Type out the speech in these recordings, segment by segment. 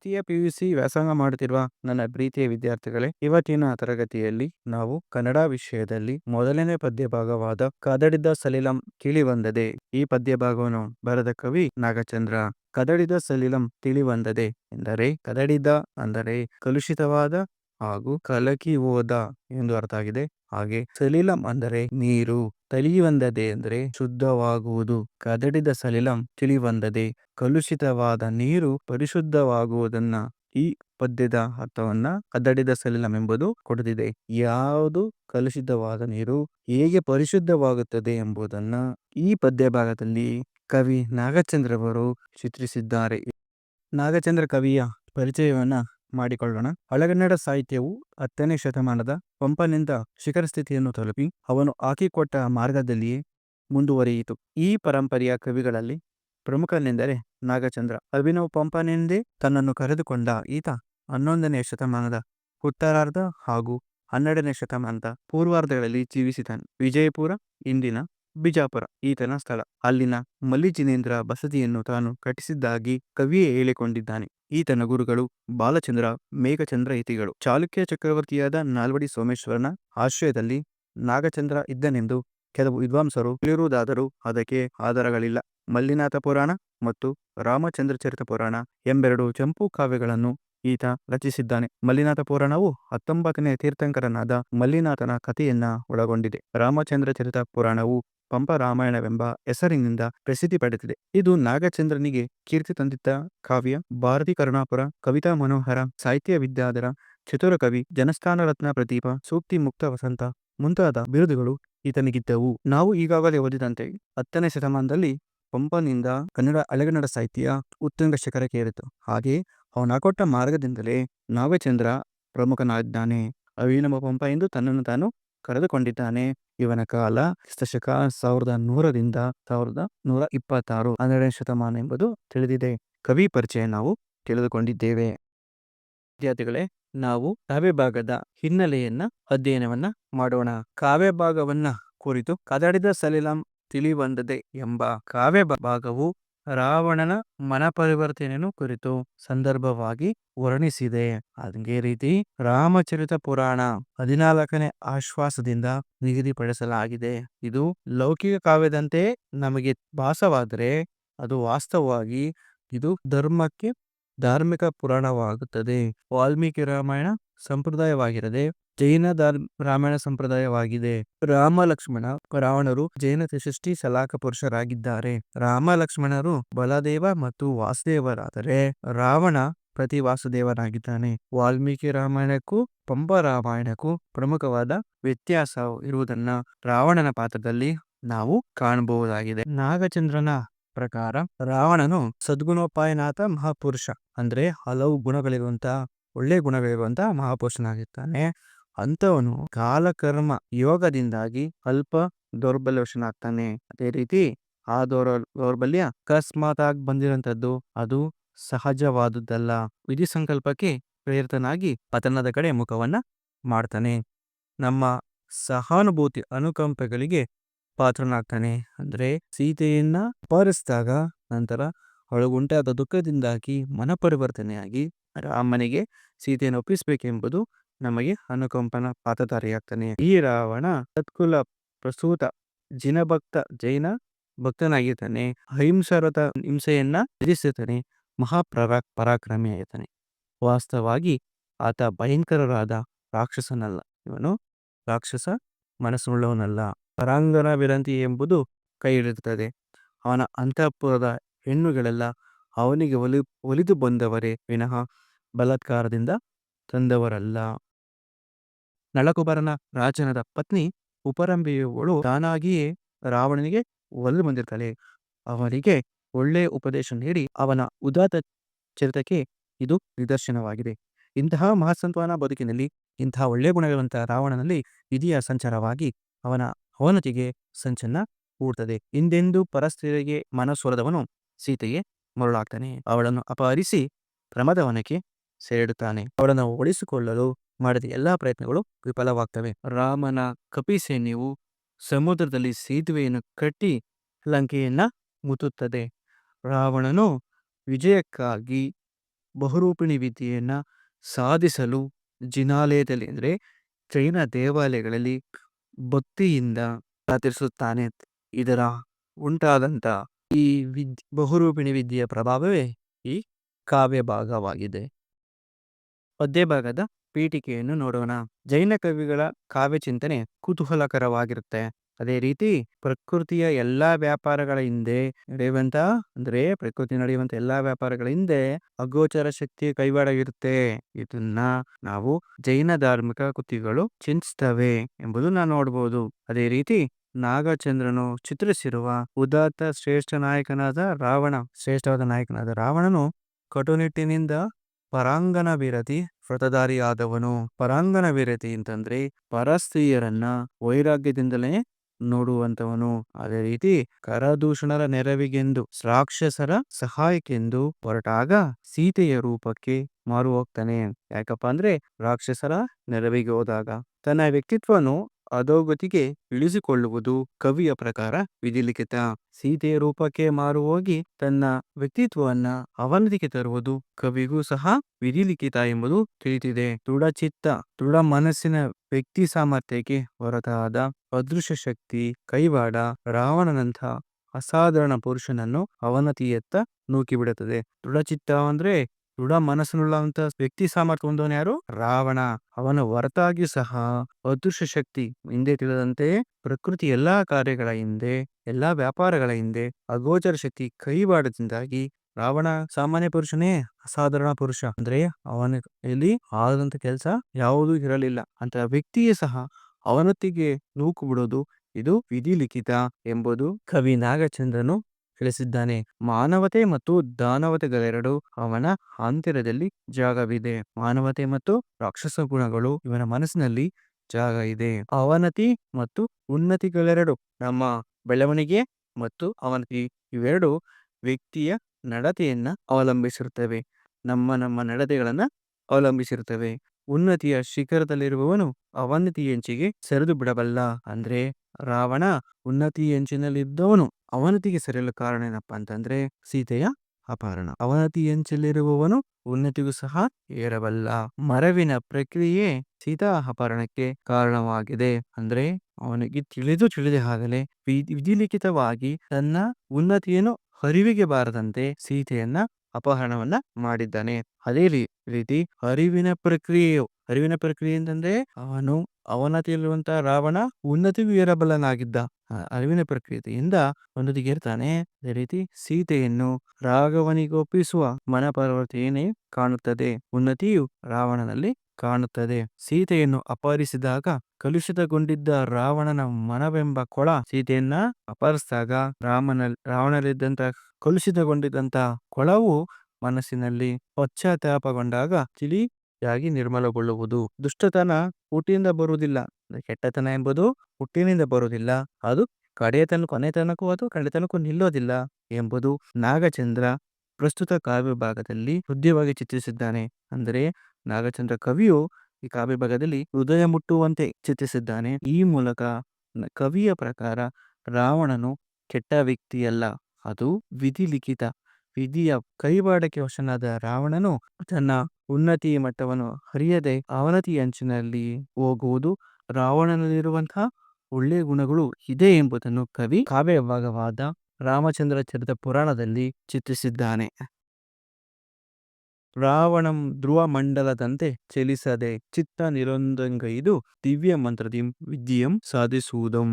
ದ್ವಿತೀಯ ಸಿ ವ್ಯಾಸಂಗ ಮಾಡುತ್ತಿರುವ ನನ್ನ ಪ್ರೀತಿಯ ವಿದ್ಯಾರ್ಥಿಗಳೇ, ಇವತ್ತಿನ ತರಗತಿಯಲ್ಲಿ ನಾವು ಕನ್ನಡ ವಿಷಯದಲ್ಲಿ ಮೊದಲನೇ ಪದ್ಯ ಭಾಗವಾದ ಕದಡಿದ ಸಲಿಲಂ ತಿಳಿವಂದದೆ. ಈ ಪದ್ಯ ಭಾಗವನ್ನು ಬರೆದ ಕವಿ ನಾಗಚಂದ್ರ, ಕದಡಿದ ಸಲಿಲಂ ತಿಳಿವಂದದೆ ಎಂದರೆ ಕದಡಿದ ಅಂದರೆ ಕಲುಷಿತವಾದ ಹಾಗೂ ಕಲಕಿ ಹೋದ ಎಂದು ಅರ್ಥ ಆಗಿದೆ. ಹಾಗೆ ಸಲಿಲಂ ಅಂದರೆ ನೀರು ತಲಿವಂದದೆ ಅಂದರೆ ಶುದ್ಧವಾಗುವುದು. ಕದಡಿದ ಸಲಿಲಂ ತಿಳಿವಂದದೆ ಕಲುಷಿತವಾದ ನೀರು ಪರಿಶುದ್ಧವಾಗುವುದನ್ನ ಈ ಪದ್ಯದ ಅರ್ಥವನ್ನ ಕದಡಿದ ಸಲಿಲಂ ಎಂಬುದು ಕೊಡದಿದೆ. ಯಾವುದು ಕಲುಷಿತವಾದ ನೀರು ಹೇಗೆ ಪರಿಶುದ್ಧವಾಗುತ್ತದೆ ಎಂಬುದನ್ನ ಈ ಪದ್ಯ ಭಾಗದಲ್ಲಿ ಕವಿ ನಾಗಚಂದ್ರವರು ಚಿತ್ರಿಸಿದ್ದಾರೆ. ನಾಗಚಂದ್ರ ಕವಿಯ ಪರಿಚಯವನ್ನ ಮಾಡಿಕೊಳ್ಳೋಣ. ಹಳಗನ್ನಡ ಸಾಹಿತ್ಯವು ಹತ್ತನೇ ಶತಮಾನದ ಪಂಪನಿಂದ ಶಿಖರ ಸ್ಥಿತಿಯನ್ನು ತಲುಪಿ, ಅವನು ಹಾಕಿಕೊಟ್ಟ ಮಾರ್ಗದಲ್ಲಿಯೇ ಮುಂದುವರಿಯಿತು. ಈ ಪರಂಪರೆಯ ಕವಿಗಳಲ್ಲಿ ಪ್ರಮುಖನೆಂದರೆ ನಾಗಚಂದ್ರ. ಅಭಿನವ್ ಪಂಪನೆಂದೇ ತನ್ನನ್ನು ಕರೆದುಕೊಂಡ ಈತ ಹನ್ನೊಂದನೇ ಶತಮಾನದ ಉತ್ತರಾರ್ಧ ಹಾಗೂ ಹನ್ನೆರಡನೇ ಶತಮಾನದ ಪೂರ್ವಾರ್ಧಗಳಲ್ಲಿ ಜೀವಿಸಿದನು. ವಿಜಯಪುರ ಇಂದಿನ ಬಿಜಾಪುರ ಈತನ ಸ್ಥಳ. ಅಲ್ಲಿನ ಮಲ್ಲಿಜಿನೇಂದ್ರ ಬಸದಿಯನ್ನು ತಾನು ಕಟ್ಟಿಸಿದ್ದಾಗಿ ಕವಿಯೇ ಹೇಳಿಕೊಂಡಿದ್ದಾನೆ. ಈತನ ಗುರುಗಳು ಬಾಲಚಂದ್ರ, ಮೇಘಚಂದ್ರ ಇತಿಗಳು ಚಾಲುಕ್ಯ ಚಕ್ರವರ್ತಿಯಾದ ನಾಲ್ವಡಿ ಸೋಮೇಶ್ವರನ ಆಶ್ರಯದಲ್ಲಿ ನಾಗಚಂದ್ರ ಇದ್ದನೆಂದು ಕೆಲವು ವಿದ್ವಾಂಸರು ಹೇಳಿರುವುದಾದರೂ ಅದಕ್ಕೆ ಆಧಾರಗಳಿಲ್ಲ. ಮಲ್ಲಿನಾಥ ಪುರಾಣ ಮತ್ತು ರಾಮಚಂದ್ರಚರಿತ ಪುರಾಣ ಎಂಬೆರಡು ಚಂಪು ಕಾವ್ಯಗಳನ್ನು ಈತ ರಚಿಸಿದ್ದಾನೆ. ಮಲ್ಲಿನಾಥ ಪುರಾಣವು ಹತ್ತೊಂಬತ್ತನೇ ತೀರ್ಥಂಕರನಾದ ಮಲ್ಲಿನಾಥನ ಕಥೆಯನ್ನ ಒಳಗೊಂಡಿದೆ. ರಾಮಚಂದ್ರ ಚರಿತ ಪುರಾಣವು ಪಂಪ ರಾಮಾಯಣವೆಂಬ ಹೆಸರಿನಿಂದ ಪ್ರಸಿದ್ಧಿ ಪಡೆದಿದೆ. ಇದು ನಾಗಚಂದ್ರನಿಗೆ ಕೀರ್ತಿ ತಂದಿದ್ದ ಕಾವ್ಯ. ಭಾರತಿ ಕರುಣಾಪುರ, ಕವಿತಾ ಮನೋಹರ, ಸಾಹಿತ್ಯ ವಿದ್ಯಾಧರ, ಚತುರಕವಿ, ಜನಸ್ಥಾನ ರತ್ನ ಪ್ರದೀಪ, ಸೂಕ್ತಿ ಮುಕ್ತ ವಸಂತ ಮುಂತಾದ ಬಿರುದುಗಳು ಈತನಿಗಿದ್ದವು. ನಾವು ಈಗಾಗಲೇ ಓದಿದಂತೆ ಹತ್ತನೇ ಶತಮಾನದಲ್ಲಿ ಪಂಪನಿಂದ ಕನ್ನಡ ಹಳೆಗನ್ನಡ ಸಾಹಿತ್ಯ ಉತ್ತುಂಗ ಶಿಖರಕ್ಕೇರಿತು. ಹಾಗೆ ಅವನ ಕೊಟ್ಟ ಮಾರ್ಗದಿಂದಲೇ ನಾಗಚಂದ್ರ ಪ್ರಮುಖನಾಗಿದ್ದಾನೆ. ಅವಿನಮ ಪಂಪ ಎಂದು ತನ್ನನ್ನು ತಾನು ಕರೆದುಕೊಂಡಿದ್ದಾನೆ. ಇವನ ಕಾಲ ಕ್ರಿಸ್ತಶಕ ಸಾವಿರದ ನೂರರಿಂದ ಸಾವಿರದ ನೂರ ಇಪ್ಪತ್ತಾರು ಹನ್ನೆರಡನೇ ಶತಮಾನ ಎಂಬುದು ತಿಳಿದಿದೆ. ಕವಿ ಪರಿಚಯ ನಾವು ತಿಳಿದುಕೊಂಡಿದ್ದೇವೆ. ವಿದ್ಯಾರ್ಥಿಗಳೇ, ನಾವು ಕಾವ್ಯ ಭಾಗದ ಹಿನ್ನೆಲೆಯನ್ನ, ಅಧ್ಯಯನವನ್ನ ಮಾಡೋಣ. ಕಾವ್ಯ ಭಾಗವನ್ನ ಕುರಿತು ಕದಡಿದ ಸಲಿಲಂ ತಿಳಿವಂದದೆ ಎಂಬ ಕಾವ್ಯ ಭಾಗವು ರಾವಣನ ಮನಪರಿವರ್ತನೆಯನ್ನು ಕುರಿತು ಸಂದರ್ಭವಾಗಿ ವರ್ಣಿಸಿದೆ. ಅದೇ ರೀತಿ ರಾಮಚರಿತ ಪುರಾಣ ಹದಿನಾಲ್ಕನೇ ಆಶ್ವಾಸದಿಂದ ನಿಗದಿಪಡಿಸಲಾಗಿದೆ. ಇದು ಲೌಕಿಕ ಕಾವ್ಯದಂತೆ ನಮಗೆ ಭಾಸವಾದರೆ ಅದು ವಾಸ್ತವವಾಗಿ ಇದು ಧರ್ಮಕ್ಕೆ ಧಾರ್ಮಿಕ ಪುರಾಣವಾಗುತ್ತದೆ. ವಾಲ್ಮೀಕಿ ರಾಮಾಯಣ ಸಂಪ್ರದಾಯವಾಗಿರದೆ ಜೈನ ರಾಮಾಯಣ ಸಂಪ್ರದಾಯವಾಗಿದೆ. ರಾಮ ಲಕ್ಷ್ಮಣ ರಾವಣರು ಜೈನ ತ್ರಿಸೃಷ್ಟಿ ಸಲಾಕ ಪುರುಷರಾಗಿದ್ದಾರೆ. ರಾಮ ಲಕ್ಷ್ಮಣರು ಬಲದೇವ ಮತ್ತು ವಾಸುದೇವರಾದರೆ ರಾವಣ ಪ್ರತಿ ವಾಸುದೇವನಾಗಿದ್ದಾನೆ. ವಾಲ್ಮೀಕಿ ರಾಮಾಯಣಕ್ಕೂ ಪಂಪ ರಾಮಾಯಣಕ್ಕೂ ಪ್ರಮುಖವಾದ ವ್ಯತ್ಯಾಸ ಇರುವುದನ್ನ ರಾವಣನ ಪಾತ್ರದಲ್ಲಿ ನಾವು ಕಾಣಬಹುದಾಗಿದೆ. ನಾಗಚಂದ್ರನ ಪ್ರಕಾರ ರಾವಣನು ಸದ್ಗುಣೋಪಾಯನಾಥ ಮಹಾಪುರುಷ. ಅಂದ್ರೆ ಹಲವು ಗುಣಗಳಿರುವಂತಹ, ಒಳ್ಳೆ ಗುಣಗಳಿರುವಂತಹ ಮಹಾಪುರುಷನಾಗಿರ್ತಾನೆ. ಅಂಥವನು ಕಾಲಕರ್ಮ ಯೋಗದಿಂದಾಗಿ ಅಲ್ಪ ದೌರ್ಬಲ್ಯವಶನಾಗ್ತಾನೆ. ಅದೇ ರೀತಿ ಆ ದೌರ ದೌರ್ಬಲ್ಯ ಅಕಸ್ಮಾತ್ ಆಗಿ ಬಂದಿರೋಂಥದ್ದು ಅದು ಸಹಜವಾದುದಲ್ಲ. ವಿಧಿ ಸಂಕಲ್ಪಕ್ಕೆ ಪ್ರೇರಿತನಾಗಿ ಪತನದ ಕಡೆ ಮುಖವನ್ನ ಮಾಡ್ತಾನೆ. ನಮ್ಮ ಸಹಾನುಭೂತಿ ಅನುಕಂಪಗಳಿಗೆ ಪಾತ್ರನಾಗ್ತಾನೆ. ಅಂದ್ರೆ ಸೀತೆಯನ್ನ ಅಪಹರಿಸಿದಾಗ ನಂತರ ಒಳಗುಂಟಾದ ದುಃಖದಿಂದಾಗಿ ಮನಪರಿವರ್ತನೆಯಾಗಿ ರಾಮನಿಗೆ ಸೀತೆಯನ್ನು ಒಪ್ಪಿಸಬೇಕೆಂಬುದು ನಮಗೆ ಅನುಕಂಪನ ಪಾತ್ರಧಾರಿಯಾಗ್ತಾನೆ ಈ ರಾವಣ ಸತ್ಕುಲ ಪ್ರಸೂತ ಜಿನಭಕ್ತ ಜೈನ ಭಕ್ತನಾಗಿರ್ತಾನೆ. ಅಹಿಂಸಾರದ ಹಿಂಸೆಯನ್ನ ಎದುರಿಸುತ್ತಾನೆ ಪರಾಕ್ರಮಿ ಆಗಿರ್ತಾನೆ. ವಾಸ್ತವವಾಗಿ ಆತ ಭಯಂಕರರಾದ ರಾಕ್ಷಸನಲ್ಲ. ಇವನು ರಾಕ್ಷಸ ಮನಸ್ಸುಳ್ಳವನಲ್ಲ. ಪರಾಂಗನ ವಿರಂತಿ ಎಂಬುದು ಕೈ ಹಿಡಿದುತ್ತದೆ ಅವನ ಅಂತಃಪುರದ ಹೆಣ್ಣುಗಳೆಲ್ಲ ಅವನಿಗೆ ಒಲಿ, ಒಲಿದು ಬಂದವರೇ. ವಿನಃ ಬಲಾತ್ಕಾರದಿಂದ ತಂದವರಲ್ಲ. ನಳಕುಬರನ ರಾಜನದ ಪತ್ನಿ ಉಪರಂಬೆಯವಳು ತಾನಾಗಿಯೇ ರಾವಣನಿಗೆ ಒಲಿದು ಬಂದಿರ್ತಾಳೆ. ಅವನಿಗೆ ಒಳ್ಳೆಯ ಉಪದೇಶ ನೀಡಿ ಅವನ ಉದಾತ್ತ ಚರಿತಕ್ಕೆ ಇದು ನಿದರ್ಶನವಾಗಿದೆ. ಇಂತಹ ಮಹಾಸಂತ್ವನ ಬದುಕಿನಲ್ಲಿ, ಇಂತಹ ಒಳ್ಳೆಯ ಗುಣಗಳಂತಹ ರಾವಣನಲ್ಲಿ ವಿಧಿಯ ಸಂಚಾರವಾಗಿ ಅವನ ಅವನತಿಗೆ ಸಂಚನ್ನ ಹೂಡ್ತದೆ. ಹಿಂದೆಂದು ಪರಸ್ತ್ರೀಯರಿಗೆ ಮನಸ್ಸೊಲದವನು ಸೀತೆಗೆ ಮರುಳಾಗ್ತಾನೆ. ಅವಳನ್ನು ಅಪಹರಿಸಿ ಪ್ರಮದವನಕ್ಕೆ ಸೇರಿಡುತ್ತಾನೆ ಅವಳನ್ನು ಓಡಿಸಿಕೊಳ್ಳಲು ಮಾಡಿದ ಎಲ್ಲಾ ಪ್ರಯತ್ನಗಳು ವಿಫಲವಾಗ್ತವೆ. ರಾಮನ ಕಪಿ ಸೈನ್ಯವು ಸಮುದ್ರದಲ್ಲಿ ಸೇತುವೆಯನ್ನು ಕಟ್ಟಿ ಲಂಕೆಯನ್ನ ಮುತ್ತುತ್ತದೆ. ರಾವಣನು ವಿಜಯಕ್ಕಾಗಿ ಬಹುರೂಪಿಣಿ ವಿದ್ಯೆಯನ್ನ ಸಾಧಿಸಲು ಜಿನಾಲಯದಲ್ಲಿ ಅಂದರೆ ಜೈನ ದೇವಾಲಯಗಳಲ್ಲಿ ಭಕ್ತಿಯಿಂದ ಪ್ರಾರ್ಥಿಸುತ್ತಾನೆ. ಇದರ ಉಂಟಾದಂತ ಈ ವಿದ್, ಬಹುರೂಪಿಣಿ ವಿದ್ಯೆಯ ಪ್ರಭಾವವೇ ಈ ಕಾವ್ಯ ಭಾಗವಾಗಿದೆ. ಪದ್ಯ ಭಾಗದ ಪೀಠಿಕೆಯನ್ನು ನೋಡೋಣ. ಜೈನ ಕವಿಗಳ ಕಾವ್ಯ ಚಿಂತನೆ ಕುತೂಹಲಕರವಾಗಿರುತ್ತೆ. ಅದೇ ರೀತಿ ಪ್ರಕೃತಿಯ ಎಲ್ಲಾ ವ್ಯಾಪಾರಗಳ ಹಿಂದೆ ನಡೆಯುವಂತ, ಅಂದ್ರೆ ಪ್ರಕೃತಿ ನಡೆಯುವಂತ ಎಲ್ಲಾ ವ್ಯಾಪಾರಗಳ ಹಿಂದೆ ಅಗೋಚರ ಶಕ್ತಿಯ ಕೈವಾಡ ಇರುತ್ತೆ ಇದನ್ನ ನಾವು ಜೈನ ಧಾರ್ಮಿಕ ಕೃತಿಗಳು ಚಿಂತಿಸ್ತವೆ ಎಂಬುದು ನಾವು ನೋಡಬಹುದು ಅದೇ ರೀತಿ ನಾಗಚಂದ್ರನು ಚಿತ್ರಿಸಿರುವ ಉದಾತ್ತ ಶ್ರೇಷ್ಠ ನಾಯಕನಾದ ರಾವಣ, ಶ್ರೇಷ್ಠವಾದ ನಾಯಕನಾದ ರಾವಣನು ಕಟುನಿಟ್ಟಿನಿಂದ ಪರಾಂಗನ ವಿರತಿ ವ್ರತಧಾರಿಯಾದವನು ಪರಾಂಗನ ವಿರತಿ ಅಂತಂದ್ರೆ ಪರಸ್ತ್ರೀಯರನ್ನ ವೈರಾಗ್ಯದಿಂದಲೇ ನೋಡುವಂತವನು ಅದೇ ರೀತಿ ಕರದೂಷಣರ ನೆರವಿಗೆಂದು, ರಾಕ್ಷಸರ ಸಹಾಯಕ್ಕೆಂದು ಹೊರಟಾಗ ಸೀತೆಯ ರೂಪಕ್ಕೆ ಮಾರು ಹೋಗ್ತಾನೆ ಯಾಕಪ್ಪ ಅಂದ್ರೆ ರಾಕ್ಷಸರ ನೆರವಿಗೆ ಹೋದಾಗ ತನ್ನ ವ್ಯಕ್ತಿತ್ವನು ಅಧೋಗತಿಗೆ ಇಳಿಸಿಕೊಳ್ಳುವುದು ಕವಿಯ ಪ್ರಕಾರ ವಿಧಿಲಿಖಿತ. ಸೀತೆಯ ರೂಪಕ್ಕೆ ಮಾರು ಹೋಗಿ ತನ್ನ ವ್ಯಕ್ತಿತ್ವವನ್ನ ಅವನತಿಗೆ ತರುವುದು ಕವಿಗೂ ಸಹ ವಿಧಿಲಿಖಿತ ಎಂಬುದು ತಿಳಿದಿದೆ. ದೃಢಚಿತ್ತ, ದೃಢ ಮನಸ್ಸಿನ ವ್ಯಕ್ತಿ ಸಾಮರ್ಥ್ಯಕ್ಕೆ ಹೊರತಾದ ಅದೃಶ್ಯ ಶಕ್ತಿ ಕೈವಾಡ ರಾವಣನಂಥ ಅಸಾಧಾರಣ ಪುರುಷನನ್ನು ಅವನತಿಯತ್ತ ನೂಕಿಬಿಡುತ್ತದೆ. ದೃಢಚಿತ್ತ ಅಂದ್ರೆ ದೃಢ ಮನಸ್ಸಿನುಳ್ಳಂತ ವ್ಯಕ್ತಿ ಸಾಮರ್ಥ್ಯ ಹೊಂದವನು ಯಾರು? ರಾವಣ. ಅವನ ಹೊರತಾಗಿ ಸಹ ಅದೃಶ್ಯ ಶಕ್ತಿ ಹಿಂದೆ ತಿಳಿದಂತೆ ಪ್ರಕೃತಿ ಎಲ್ಲಾ ಕಾರ್ಯಗಳ ಹಿಂದೆ, ಎಲ್ಲಾ ವ್ಯಾಪಾರಗಳ ಹಿಂದೆ, ಅಗೋಚರ ಶಕ್ತಿ ಕೈವಾಡದಿಂದಾಗಿ ರಾವಣ ಸಾಮಾನ್ಯ ಪುರುಷನೇ, ಅಸಾಧಾರಣ ಪುರುಷ. ಅಂದ್ರೆ ಅವನ ಇಲ್ಲಿ ಆದಂತ ಕೆಲಸ ಯಾವುದೂ ಇರಲಿಲ್ಲ. ಅಂತ ವ್ಯಕ್ತಿಯೇ ಸಹ ಅವನೊತ್ತಿಗೆ ನೂಕು ಬಿಡೋದು, ಇದು ವಿಧಿ ಲಿಖಿತ ಎಂಬುದು ಕವಿ ನಾಗಚಂದ್ರನು ತಿಳಿಸಿದ್ದಾನೆ. ಮಾನವತೆ ಮತ್ತು ದಾನವತೆಗಳೆರಡು ಅವನ ಆಂತರ್ಯದಲ್ಲಿ ಜಾಗವಿದೆ. ಮಾನವತೆ ಮತ್ತು ರಾಕ್ಷಸ ಗುಣಗಳು ಇವನ ಮನಸ್ಸಿನಲ್ಲಿ ಜಾಗ ಇದೆ. ಅವನತಿ ಮತ್ತು ಉನ್ನತಿಗಳೆರಡು ನಮ್ಮ ಬೆಳವಣಿಗೆ ಮತ್ತು ಅವನತಿ ಇವೆರಡು ವ್ಯಕ್ತಿಯ ನಡತೆಯನ್ನ ಅವಲಂಬಿಸಿರುತ್ತವೆ. ನಮ್ಮ ನಮ್ಮ ನಡತೆಗಳನ್ನ ಅವಲಂಬಿಸಿರುತ್ತವೆ. ಉನ್ನತಿಯ ಶಿಖರದಲ್ಲಿರುವವನು ಅವನತಿಯಂಚಿಗೆ ಸರಿದು ಬಿಡಬಲ್ಲ. ಅಂದ್ರೆ ರಾವಣ ಉನ್ನತಿ ಎಂಚಿನಲ್ಲಿದ್ದವನು ಅವನತಿಗೆ ಸರಿಯಲು ಕಾರಣ ಏನಪ್ಪಾ ಅಂತಂದ್ರೆ ಸೀತೆಯ ಅಪಹರಣ. ಅವನತಿ ಎಂಚಲ್ಲಿರುವವನು ಉನ್ನತಿಗೂ ಸಹ ಏರಬಲ್ಲ. ಮರವಿನ ಪ್ರಕ್ರಿಯೆ ಸೀತಾ ಅಪಹರಣಕ್ಕೆ ಕಾರಣವಾಗಿದೆ. ಅಂದ್ರೆ ಅವನಿಗೆ ತಿಳಿದು ತಿಳಿದೇ ಆಗಲೇ ವಿಧಿಲಿಖಿತವಾಗಿ ತನ್ನ ಉನ್ನತಿಯನ್ನು ಹರಿವಿಗೆ ಬಾರದಂತೆ ಸೀತೆಯನ್ನ ಅಪಹರಣವನ್ನ ಮಾಡಿದ್ದಾನೆ. ಅದೇ ರೀತಿ ಅರಿವಿನ ಪ್ರಕ್ರಿಯೆಯು ಅರಿವಿನ ಪ್ರಕ್ರಿಯೆ ಅಂತಂದ್ರೆ ಅವನು ಅವನತಿಯಲ್ಲಿರುವಂತಹ ರಾವಣ ಉನ್ನತಿಗೂ ವೀರಬಲನಾಗಿದ್ದ ಅರಿವಿನ ಪ್ರಕ್ರಿಯೆಯಿಂದ ಒಂದೊಂದಿಗೆ ಇರ್ತಾನೆ ಅದೇ ರೀತಿ ಸೀತೆಯನ್ನು ರಾಘವನಿಗೊಪ್ಪಿಸುವ ಮನಪರವರ್ತೇನೆ ಕಾಣುತ್ತದೆ. ಉನ್ನತಿಯು ರಾವಣನಲ್ಲಿ ಕಾಣುತ್ತದೆ. ಸೀತೆಯನ್ನು ಅಪಹರಿಸಿದಾಗ ಕಲುಷಿತಗೊಂಡಿದ್ದ ರಾವಣನ ಮನವೆಂಬ ಕೊಳ ಸೀತೆಯನ್ನ ಅಪಹರಿಸಿದಾಗ ರಾಮನ ರಾವಣರಿದ್ದಂತ ಕಲುಷಿತಗೊಂಡಿದ್ದಂತ ಕೊಳವು ಮನಸ್ಸಿನಲ್ಲಿ ಪಶ್ಚಾತ್ತಾಪಗೊಂಡಾಗ ತಿಳಿಯಾಗಿ ನಿರ್ಮಲಗೊಳ್ಳುವುದು. ದುಷ್ಟತನ ಹುಟ್ಟಿನಿಂದ ಬರುವುದಿಲ್ಲ. ಕೆಟ್ಟತನ ಎಂಬುದು ಹುಟ್ಟಿನಿಂದ ಬರುವುದಿಲ್ಲ. ಅದು ಕಡೆತನ, ಕೊನೆತನಕ್ಕೂ ಅದು ಕಡೆತನಕ್ಕೂ ನಿಲ್ಲೋದಿಲ್ಲ ಎಂಬುದು ನಾಗಚಂದ್ರ ಪ್ರಸ್ತುತ ಕಾವ್ಯ ಭಾಗದಲ್ಲಿ ಹೃದಯವಾಗಿ ಚಿತ್ರಿಸಿದ್ದಾನೆ. ಅಂದರೆ ನಾಗಚಂದ್ರ ಕವಿಯು ಈ ಕಾವ್ಯ ಭಾಗದಲ್ಲಿ ಹೃದಯ ಮುಟ್ಟುವಂತೆ ಚಿತ್ರಿಸಿದ್ದಾನೆ. ಈ ಮೂಲಕ ಕವಿಯ ಪ್ರಕಾರ ರಾವಣನು ಕೆಟ್ಟ ವ್ಯಕ್ತಿಯಲ್ಲ. ಅದು ವಿಧಿ ಲಿಖಿತ. ವಿಧಿಯ ಕೈವಾಡಕ್ಕೆ ವಶನಾದ ರಾವಣನು ತನ್ನ ಉನ್ನತಿ ಮಟ್ಟವನ್ನು ಹರಿಯದೆ ಅವನತಿ ಅಂಚಿನಲ್ಲಿ ಹೋಗುವುದು ರಾವಣನಲ್ಲಿರುವಂತಹ ಒಳ್ಳೆಯ ಗುಣಗಳು ಇದೆ ಎಂಬುದನ್ನು ಕವಿ ಕಾವ್ಯ ಭಾಗವಾದ ರಾಮಚಂದ್ರ ಚರಿತ ಪುರಾಣದಲ್ಲಿ ಚಿತ್ರಿಸಿದ್ದಾನೆ. ರಾವಣಂ ಧ್ರುವ ಮಂಡಲದಂತೆ ಚಲಿಸದೆ ಚಿತ್ತ ನಿರೊಂದಂಗೈದು ದಿವ್ಯ ಮಂತ್ರದಿಂ ವಿದ್ಯಂ ಸಾಧಿಸುವುದಂ.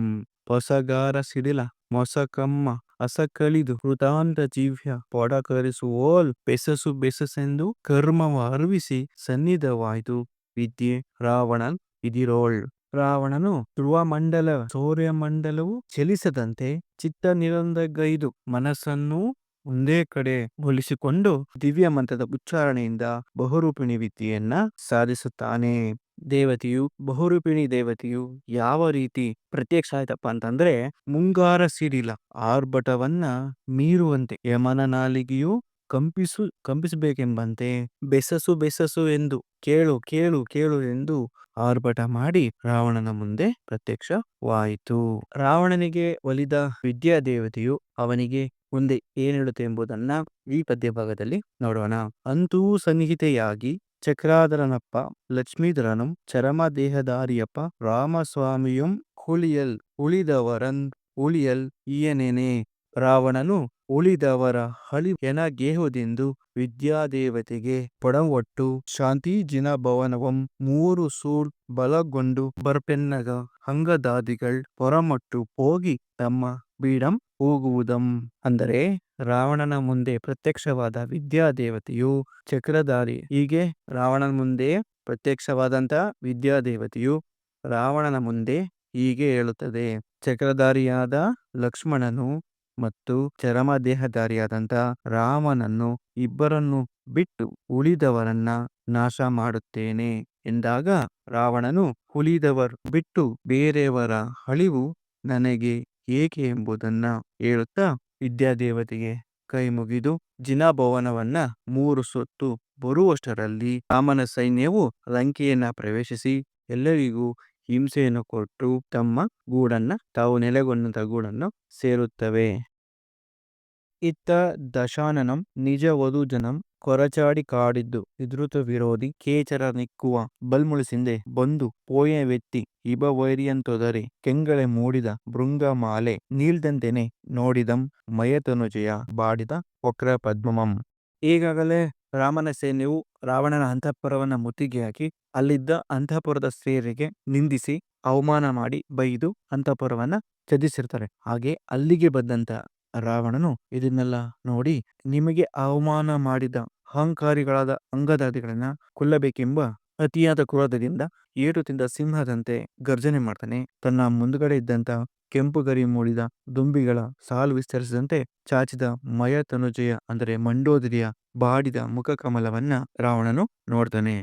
ಪೊಸಗಾರ ಸಿಡಿಲ ಮೊಸಕಮ್ಮ ಅಸಕಳಿದು ಕೃತಾಂತ ಜೀವ್ಯ ಪೊಡಕರಿಸುವೋಲ್ ಬೆಸಸು ಬೆಸಸೆಂದು ಕರ್ಮವ ಅರ್ವಿಸಿ ಸನ್ನಿಧವಾಯಿತು. ವಿದ್ಯೆ ರಾವಣನ್ ಇದಿರೋಳ್. ರಾವಣನು ಧ್ರುವ ಮಂಡಲ ಸೌರ್ಯ ಮಂಡಲವು ಚಲಿಸದಂತೆ ಚಿತ್ತ ನಿರಂದಗೈದು ಮನಸ್ಸನ್ನು ಒಂದೇ ಕಡೆ ಹೋಲಿಸಿಕೊಂಡು ದಿವ್ಯ ಮಂತ್ರದ ಉಚ್ಚಾರಣೆಯಿಂದ ಬಹುರೂಪಿಣಿ ವಿದ್ಯೆಯನ್ನ ಸಾಧಿಸುತ್ತಾನೆ. ದೇವತೆಯು, ಬಹುರೂಪಿಣಿ ದೇವತೆಯು ಯಾವ ರೀತಿ ಪ್ರತ್ಯಕ್ಷ ಆಯ್ತಪ್ಪ ಅಂತಂದ್ರೆ, ಮುಂಗಾರ ಸಿಡಿಲ ಆರ್ಭಟವನ್ನ ಮೀರುವಂತೆ, ಯಮನ ನಾಲಿಗೆಯು ಕಂಪಿಸು, ಕಂಪಿಸಬೇಕೆಂಬಂತೆ ಬೆಸಸು ಬೆಸಸು ಎಂದು, ಕೇಳು ಕೇಳು ಕೇಳು ಎಂದು ಆರ್ಭಟ ಮಾಡಿ ರಾವಣನ ಮುಂದೆ ಪ್ರತ್ಯಕ್ಷವಾಯಿತು. ರಾವಣನಿಗೆ ಒಲಿದ ವಿದ್ಯಾ ದೇವತೆಯು ಅವನಿಗೆ ಮುಂದೆ ಏನ್ ಎಂಬುದನ್ನ ಈ ಪದ್ಯ ಭಾಗದಲ್ಲಿ ನೋಡೋಣ. ಅಂತೂ ಸನ್ನಿಹಿತೆಯಾಗಿ ಚಕ್ರಾಧರನಪ್ಪ ಲಕ್ಷ್ಮೀಧರನಂ ಚರಮದೇಹಧಾರಿಯಪ್ಪ ರಾಮಸ್ವಾಮಿಯಂ ಹುಳಿಯಲ್ ಉಳಿದವರನ್ ಉಳಿಯಲ್ ಈಯನೇನೆ ರಾವಣನು ಉಳಿದವರ ಹಳಿ ಎನಗೇಹುದೆಂದು ವಿದ್ಯಾದೇವತೆಗೆ ಪೊಡವೊಟ್ಟು ಶಾಂತಿ ಜಿನ ಭವನವಂ ಮೂರು ಸೂಳ್ ಬಲಗೊಂಡು ಬರ್ಪೆನ್ನಗ ಹಂಗದಾದಿಗಳ್ ಪೊರಮೊಟ್ಟು ಹೋಗಿ ತಮ್ಮ ಬೀಡಂ ಹೋಗುವುದಂ. ಅಂದರೆ ರಾವಣನ ಮುಂದೆ ಪ್ರತ್ಯಕ್ಷವಾದ ವಿದ್ಯಾದೇವತೆಯು ಚಕ್ರಧಾರಿ. ಹೀಗೆ ರಾವಣನ ಮುಂದೆ ಪ್ರತ್ಯಕ್ಷವಾದಂತ ವಿದ್ಯಾದೇವತೆಯು ರಾವಣನ ಮುಂದೆ ಹೀಗೆ ಹೇಳುತ್ತದೆ. ಚಕ್ರಧಾರಿಯಾದ ಲಕ್ಷ್ಮಣನು ಮತ್ತು ಚರಮದೇಹಧಾರಿಯಾದಂತ ರಾಮನನ್ನು ಇಬ್ಬರನ್ನು ಬಿಟ್ಟು ಉಳಿದವರನ್ನ ನಾಶ ಮಾಡುತ್ತೇನೆ ಎಂದಾಗ ರಾವಣನು ಉಳಿದವರು ಬಿಟ್ಟು ಬೇರೆಯವರ ಅಳಿವು ನನಗೆ ಏಕೆ ಎಂಬುದನ್ನ ಹೇಳುತ್ತಾ ವಿದ್ಯಾದೇವತೆಗೆ ಕೈ ಮುಗಿದು ಜಿನಭವನವನ್ನ ಮೂರು ಸುತ್ತು ಬರುವಷ್ಟರಲ್ಲಿ ರಾಮನ ಸೈನ್ಯವು ಲಂಕೆಯನ್ನ ಪ್ರವೇಶಿಸಿ ಎಲ್ಲರಿಗೂ ಹಿಂಸೆಯನ್ನು ಕೊಟ್ಟು ತಮ್ಮ ಗೂಡನ್ನ, ತಾವು ನೆಲೆಗೊಂಡಂತ ಗೂಡನ್ನು ಸೇರುತ್ತವೆ. ಇತ್ತ ದಶಾನನಂ ನಿಜ ವಧುಜನಂ ಕೊರಚಾಡಿ ಕಾಡಿದ್ದು ಇದ್ರುತ ವಿರೋಧಿ ಕೇಚರ ನಿಕ್ಕುವ ಬಲ್ಮುಳಿಸಿಂದೆ ಬಂದು ಪೋಯವೆತ್ತಿ ಇಬವೈರಿಯಂತೊದರೆ ಕೆಂಗಳೆ ಮೂಡಿದ ಭೃಂಗಮಾಲೆ ನೀಲ್ದಂತೆನೆ ನೋಡಿದಂ ಮಯತನುಜಯ ಬಾಡಿದ ವಕ್ರ ಪದ್ಮಮಂ ಈಗಾಗಲೇ ರಾಮನ ಸೇನೆಯು ರಾವಣನ ಅಂತಃಪುರವನ್ನು ಮುತ್ತಿಗೆ ಹಾಕಿ, ಅಲ್ಲಿದ್ದ ಅಂತಃಪುರದ ಸ್ತ್ರೀಯರಿಗೆ ನಿಂದಿಸಿ, ಅವಮಾನ ಮಾಡಿ ಬೈದು ಅಂತಃಪುರವನ್ನ ತ್ಯಜಿಸಿರ್ತಾರೆ. ಹಾಗೆ ಅಲ್ಲಿಗೆ ಬಂದಂತ ರಾವಣನು ಇದನ್ನೆಲ್ಲ ನೋಡಿ ನಿಮಗೆ ಅವಮಾನ ಮಾಡಿದ ಅಹಂಕಾರಿಗಳಾದ ಅಂಗದಾದಿಗಳನ್ನ ಕೊಲ್ಲಬೇಕೆಂಬ ಅತಿಯಾದ ಕ್ರೋಧದಿಂದ ಏಟು ತಿಂದ ಸಿಂಹದಂತೆ ಗರ್ಜನೆ ಮಾಡ್ತಾನೆ. ತನ್ನ ಮುಂದುಗಡೆ ಇದ್ದಂತ ಕೆಂಪು ಗರಿ ಮೂಡಿದ ದುಂಬಿಗಳ ಸಾಲು ವಿಸ್ತರಿಸಿದಂತೆ ಚಾಚಿದ ಮಯ ತನುಜಯ ಅಂದರೆ ಮಂಡೋದರಿಯ ಬಾಡಿದ ಮುಖಕಮಲವನ್ನ ರಾವಣನು ನೋಡ್ತಾನೆ.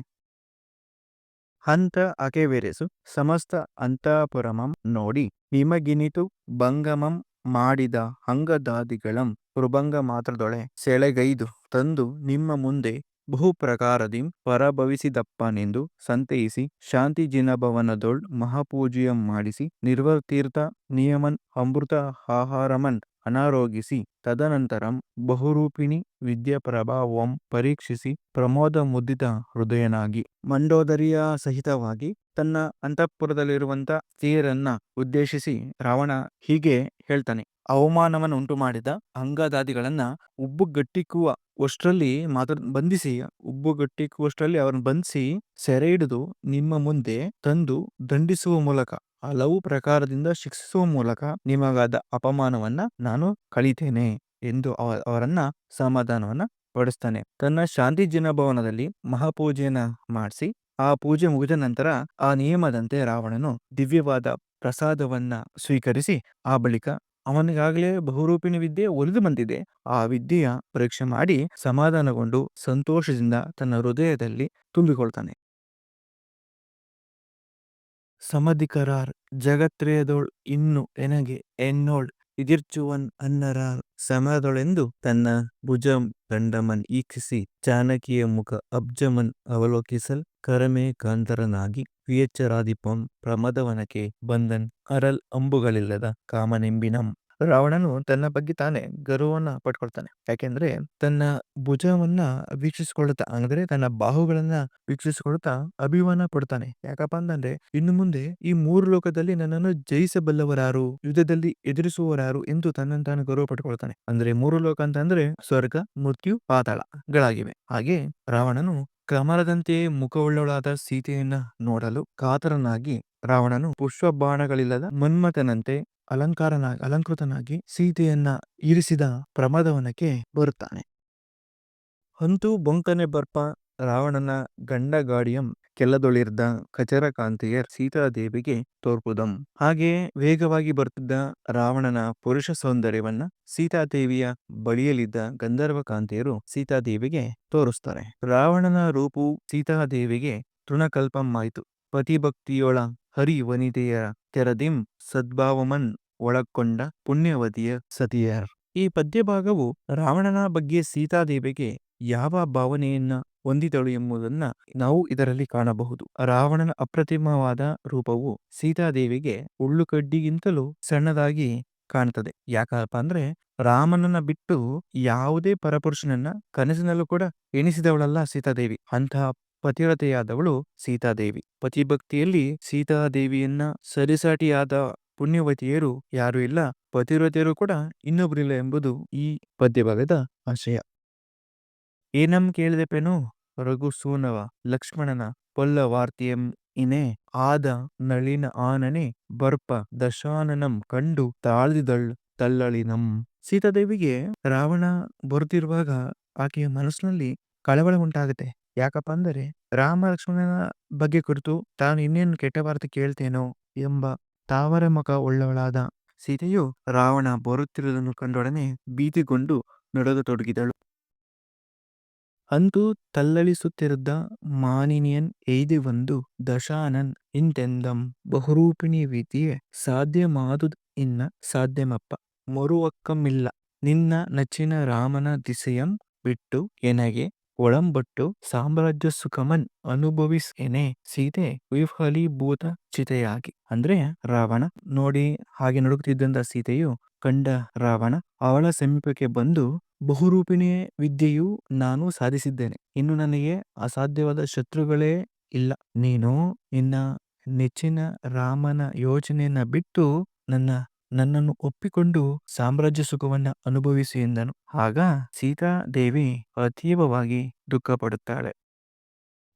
ಹಂತ ಅಕೆವೆರೆಸು ಸಮಸ್ತ ಅಂತಃಪುರಮಂ ನೋಡಿ ನಿಮಗಿನಿತು ಭಂಗಮಂ ಮಾಡಿದ ಅಂಗದಾದಿಗಳಂ ಮೃಭಂಗ ಮಾತ್ರದೊಳೆ ಸೆಳೆಗೈದು ತಂದು ನಿಮ್ಮ ಮುಂದೆ ಬಹು ಪ್ರಕಾರದಿಂ ಪರಭವಿಸಿದಪ್ಪನೆಂದು ಸಂತೈಸಿ ಶಾಂತಿ ಜಿನಭವನದೊಳ್ ಮಹಾಪೂಜೆಯ ಮಾಡಿಸಿ ನಿರ್ವತೀರ್ಥ ನಿಯಮನ್ ಅಮೃತ ಆಹಾರಮನ್ ಅನಾರೋಗಿಸಿ ತದನಂತರಂ ಬಹುರೂಪಿಣಿ ವಿದ್ಯಾ ಪ್ರಭಾವಂ ಪರೀಕ್ಷಿಸಿ ಪ್ರಮೋದ ಮುದ್ದಿತ ಹೃದಯನಾಗಿ ಮಂಡೋದರಿಯ ಸಹಿತವಾಗಿ ತನ್ನ ಅಂತಃಪುರದಲ್ಲಿರುವಂಥ ಸ್ತ್ರೀಯರನ್ನ ಉದ್ದೇಶಿಸಿ ರಾವಣ ಹೀಗೆ ಹೇಳ್ತಾನೆ ಅವಮಾನವನ್ನು ಉಂಟು ಮಾಡಿದ ಅಂಗದಾದಿಗಳನ್ನ ಉಬ್ಬುಗಟ್ಟಿಕ್ಕುವ ಅಷ್ಟರಲ್ಲಿ ಮಾತ್ರ ಬಂಧಿಸಿ ಉಬ್ಬುಗಟ್ಟಿಕ್ಕುವಷ್ಟರಲ್ಲಿ ಅವರನ್ನು ಬಂಧಿಸಿ ಸೆರೆ ಹಿಡಿದು ನಿಮ್ಮ ಮುಂದೆ ತಂದು ದಂಡಿಸುವ ಮೂಲಕ ಹಲವು ಪ್ರಕಾರದಿಂದ ಶಿಕ್ಷಿಸುವ ಮೂಲಕ ನಿಮಗಾದ ಅಪಮಾನವನ್ನ ನಾನು ಕಳಿತೇನೆ ಎಂದು ಅವರನ್ನ ಸಮಾಧಾನವನ್ನ ಪಡಿಸ್ತಾನೆ. ತನ್ನ ಶಾಂತಿ ಭವನದಲ್ಲಿ ಮಹಾಪೂಜೆಯನ್ನ ಮಾಡಿಸಿ, ಆ ಪೂಜೆ ಮುಗಿದ ನಂತರ ಆ ನಿಯಮದಂತೆ ರಾವಣನು ದಿವ್ಯವಾದ ಪ್ರಸಾದವನ್ನ ಸ್ವೀಕರಿಸಿ, ಆ ಬಳಿಕ ಅವನಿಗಾಗಲೇ ಬಹುರೂಪಿನ ವಿದ್ಯೆ ಒಲಿದು ಬಂದಿದೆ. ಆ ವಿದ್ಯೆಯ ಪರೀಕ್ಷೆ ಮಾಡಿ ಸಮಾಧಾನಗೊಂಡು ಸಂತೋಷದಿಂದ ತನ್ನ ಹೃದಯದಲ್ಲಿ ತುಂಬಿಕೊಳ್ತಾನೆ. ಸಮಧಿಕರಾರ್ ಜಗತ್ರೇದೋಳ್ ಇನ್ನು ಎನಗೆ ಎನ್ನೋಳ್ ಇದಿರ್ಚುವನ್ ಅನ್ನರಾರ್ ಸಮದೊಳೆಂದು ತನ್ನ ಭುಜಂ ದಂಡಮನ್ ಈಕ್ಷಿಸಿ ಚಾಣಕಿಯ ಮುಖ ಅಬ್ಜಮನ್ ಅವಲೋಕಿಸಲ್ ಕರಮೇ ಕಾಂತರನಾಗಿ ವಿಯಚ್ಚರಾದಿಪಂ ಪ್ರಮದವನಕೆ ಬಂದನ್ ಅರಲ್ ಅಂಬುಗಳಿಲ್ಲದ ಕಾಮನೆಂಬಿನಂ. ರಾವಣನು ತನ್ನ ಬಗ್ಗೆ ತಾನೇ ಗರ್ವವನ್ನ ಪಟ್ಕೊಳ್ತಾನೆ ಯಾಕೆಂದ್ರೆ ತನ್ನ ಭುಜವನ್ನ ವೀಕ್ಷಿಸಿಕೊಳ್ಳುತ್ತಾ, ಅಂದ್ರೆ ತನ್ನ ಬಾಹುಗಳನ್ನ ವೀಕ್ಷಿಸಿಕೊಳ್ಳುತ್ತಾ ಅಭಿಮಾನ ಪಡ್ತಾನೆ. ಯಾಕಪ್ಪ ಅಂತಂದ್ರೆ ಇನ್ನು ಮುಂದೆ ಈ ಮೂರು ಲೋಕದಲ್ಲಿ ನನ್ನನ್ನು ಜಯಿಸಬಲ್ಲವರಾರು, ಯುದ್ಧದಲ್ಲಿ ಎದುರಿಸುವವರಾರು ಎಂದು ತನ್ನ ತಾನು ಗೌರವ ಪಟ್ಕೊಳ್ತಾನೆ ಅಂದ್ರೆ ಮೂರು ಲೋಕ ಅಂತಂದ್ರೆ ಸ್ವರ್ಗ, ಮೃತ್ಯು, ಪಾತಾಳಗಳಾಗಿವೆ. ಹಾಗೆ ರಾವಣನು ಕಮಲದಂತೆ ಮುಖವುಳ್ಳವಳಾದ ಸೀತೆಯನ್ನ ನೋಡಲು ಕಾತರನಾಗಿ ರಾವಣನು ಪುಷ್ಪ ಬಾಣಗಳಿಲ್ಲದ ಮನ್ಮಥನಂತೆ ಅಲಂಕಾರನ, ಅಲಂಕೃತನಾಗಿ ಸೀತೆಯನ್ನ ಇರಿಸಿದ ಪ್ರಮದವನಕ್ಕೆ ಬರುತ್ತಾನೆ. ಅಂತೂ ಬೊಂಕನೆ ಬರ್ಪ ರಾವಣನ ಗಂಡ ಗಾಡಿಯಂ ಕೆಲ್ಲದೊಳಿರ್ದ ಕಚರ ಕಾಂತಿಯರ್ ಸೀತಾದೇವಿಗೆ ತೋರ್ಪುದಂ. ಹಾಗೆ ವೇಗವಾಗಿ ಬರ್ತಿದ್ದ ರಾವಣನ ಪುರುಷ ಸೌಂದರ್ಯವನ್ನ ಸೀತಾದೇವಿಯ ಬಳಿಯಲ್ಲಿದ್ದ ಗಂಧರ್ವ ಕಾಂತಿಯರು ಸೀತಾದೇವಿಗೆ ತೋರಿಸ್ತಾರೆ. ರಾವಣನ ರೂಪು ಸೀತಾದೇವಿಗೆ ಪತಿ ಪತಿಭಕ್ತಿಯೊಳ ಹರಿ ವನಿತೆಯ ತೆರದಿಂ ಸದ್ಭಾವಮನ್ ಒಳಕೊಂಡ ಪುಣ್ಯವತಿಯ ಸತಿಯರ್. ಈ ಪದ್ಯಭಾಗವು ರಾವಣನ ಬಗ್ಗೆ ಸೀತಾದೇವಿಗೆ ಯಾವ ಭಾವನೆಯನ್ನ ಹೊಂದಿದಳು ಎಂಬುದನ್ನ ನಾವು ಇದರಲ್ಲಿ ಕಾಣಬಹುದು. ರಾವಣನ ಅಪ್ರತಿಮವಾದ ರೂಪವು ಸೀತಾದೇವಿಗೆ ಉಳ್ಳುಕಡ್ಡಿಗಿಂತಲೂ ಸಣ್ಣದಾಗಿ ಕಾಣುತ್ತದೆ ಯಾಕಪ್ಪ ಅಂದ್ರೆ ರಾಮನನ್ನ ಬಿಟ್ಟು ಯಾವುದೇ ಪರಪುರುಷನನ್ನ ಕನಸಿನಲ್ಲೂ ಕೂಡ ಎಣಿಸಿದವಳಲ್ಲ ಸೀತಾದೇವಿ. ಅಂತಹ ಪತಿವ್ರತೆಯಾದವಳು ಸೀತಾದೇವಿ. ಪತಿಭಕ್ತಿಯಲ್ಲಿ ಸೀತಾದೇವಿಯನ್ನ ಸರಿಸಾಟಿಯಾದ ಪುಣ್ಯವತಿಯರು ಯಾರು ಇಲ್ಲ, ಪತಿವ್ರತೆಯರು ಕೂಡ ಇನ್ನೊಬ್ಬರಿಲ್ಲ ಎಂಬುದು ಈ ಪದ್ಯಭಾಗದ ಆಶಯ. ಏನಂ ಕೇಳಿದೆ ಪೆನು ರಘು ಸೂನವ, ಲಕ್ಷ್ಮಣನ, ಪೊಲ್ಲವಾರ್ತಿಯಂ ಇನೆ, ಆದ, ನಳಿನ ಆನನೆ, ಬರ್ಪ, ದಶಾನನಂ ಕಂಡು ತಾಳ್ದಿದಳ್ ತಲ್ಲಳಿನಂ. ಸೀತಾದೇವಿಗೆ ರಾವಣ ಬರುತ್ತಿರುವಾಗ ಆಕೆಯ ಮನಸ್ಸಿನಲ್ಲಿ ಕಳವಳ ಉಂಟಾಗುತ್ತೆ. ಯಾಕಪ್ಪ ಅಂದರೆ, ರಾಮ ಲಕ್ಷ್ಮಣನ ಬಗ್ಗೆ ಕುರಿತು ತಾನು ಇನ್ನೇನು ಕೆಟ್ಟ ವಾರ್ತೆ ಕೇಳ್ತೇನೋ ಎಂಬ ತಾವರ ಮುಖ ಉಳ್ಳವಳಾದ ಸೀತೆಯು ರಾವಣ ಬರುತ್ತಿರುವುದನ್ನು ಕಂಡೊಡನೆ ಭೀತಿಗೊಂಡು ತೊಡಗಿದಳು. ಅಂತೂ ತಲ್ಲಳಿಸುತ್ತಿರುದ್ದ ಮಾನಿನಿಯನ್ ಎಯ್ದಿ ಒಂದು ದಶಾನನ್ ಇಂತೆಂದಂ ಬಹುರೂಪಿಣಿ ರೀತಿಯೇ ಸಾಧ್ಯ ಮಾದು ಇನ್ನ ಸಾಧ್ಯಮಪ್ಪ. ಮರುವಕ್ಕಮಿಲ್ಲ. ನಿನ್ನ ನಚ್ಚಿನ ರಾಮನ ದಿಸೆಯಂ ಬಿಟ್ಟು ಎನಗೆ ಒಳಂಬಟ್ಟು ಸಾಮ್ರಾಜ್ಯ ಸುಖಮನ್ ಅನುಭವಿಸ್ ಎನೆ ಸೀತೆ ವಿಫಲೀಭೂತ ಚಿತೆಯಾಗಿ. ಅಂದ್ರೆ ರಾವಣ ನೋಡಿ ಹಾಗೆ ನಡುಗುತ್ತಿದ್ದಂತ ಸೀತೆಯು ಕಂಡ ರಾವಣ ಅವಳ ಸಮೀಪಕ್ಕೆ ಬಂದು ಬಹುರೂಪಿಣಿ ವಿದ್ಯೆಯು ನಾನು ಸಾಧಿಸಿದ್ದೇನೆ. ಇನ್ನು ನನಗೆ ಅಸಾಧ್ಯವಾದ ಶತ್ರುಗಳೇ ಇಲ್ಲ. ನೀನು ನಿನ್ನ ನೆಚ್ಚಿನ ರಾಮನ ಯೋಚನೆಯನ್ನ ಬಿಟ್ಟು ನನ್ನ, ನನ್ನನ್ನು ಒಪ್ಪಿಕೊಂಡು ಸಾಮ್ರಾಜ್ಯ ಸುಖವನ್ನ ಅನುಭವಿಸಿ ಎಂದನು. ಆಗ ಸೀತಾದೇವಿ ಅತೀವವಾಗಿ ದುಃಖ ಪಡುತ್ತಾಳೆ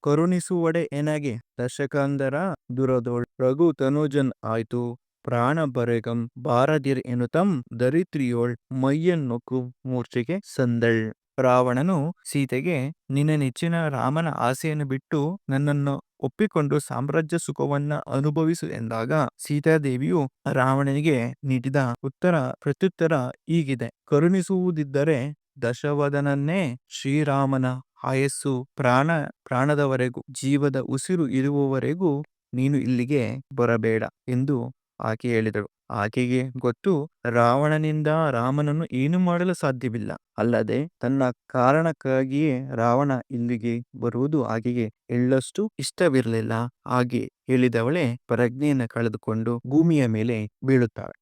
ಕರುಣಿಸುವಡೆ ಎನಗೆ ದರ್ಶಕಾಂಧರ ದುರದೋಳ್ ರಘು ತನುಜನ್ ಆಯ್ತು. ಪ್ರಾಣ ಬರೆಗಂ ಬಾರದಿರ್ ಎನ್ನುತಂ ದರಿತ್ರಿಯೋಳ್ ಮೈಯನ್ನೊಕ್ಕು ಮೂರ್ಛೆಗೆ ಸಂದಳ್. ರಾವಣನು ಸೀತೆಗೆ, ನಿನ್ನ ನೆಚ್ಚಿನ ರಾಮನ ಆಸೆಯನ್ನು ಬಿಟ್ಟು ನನ್ನನ್ನು ಒಪ್ಪಿಕೊಂಡು ಸಾಮ್ರಾಜ್ಯ ಸುಖವನ್ನ ಅನುಭವಿಸು ಎಂದಾಗ ಸೀತಾದೇವಿಯು ರಾವಣನಿಗೆ ನೀಡಿದ ಉತ್ತರ ಪ್ರತ್ಯುತ್ತರ ಈಗಿದೆ ಕರುಣಿಸುವುದಿದ್ದರೆ ದಶವದನನ್ನೇ ಶ್ರೀರಾಮನ ಆಯಸ್ಸು ಪ್ರಾಣ, ಪ್ರಾಣದವರೆಗೂ, ಜೀವದ ಉಸಿರು ಇರುವವರೆಗೂ ನೀನು ಇಲ್ಲಿಗೆ ಬರಬೇಡ ಎಂದು ಆಕೆ ಹೇಳಿದಳು. ಆಕೆಗೆ ಗೊತ್ತು, ರಾವಣನಿಂದ ರಾಮನನ್ನು ಏನು ಮಾಡಲು ಸಾಧ್ಯವಿಲ್ಲ. ಅಲ್ಲದೆ, ತನ್ನ ಕಾರಣಕ್ಕಾಗಿಯೇ ರಾವಣ ಇಲ್ಲಿಗೆ ಬರುವುದು ಆಕೆಗೆ ಎಳ್ಳಷ್ಟು ಇಷ್ಟವಿರಲಿಲ್ಲ. ಹಾಗೆ ಹೇಳಿದವಳೆ ಪ್ರಜ್ಞೆಯನ್ನು ಕಳೆದುಕೊಂಡು ಭೂಮಿಯ ಮೇಲೆ ಬೀಳುತ್ತಾಳೆ.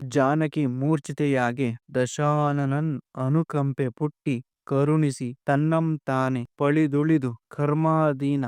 ಜಾನಕಿ ಮೂರ್ಛಿತೆಯಾಗಿ ದಶಾನನನ್ ಅನುಕಂಪೆ ಪುಟ್ಟಿ ಕರುಣಿಸಿ ತನ್ನಂ ತಾನೆ ಪಳಿದುಳಿದು ಕರ್ಮಾಧೀನ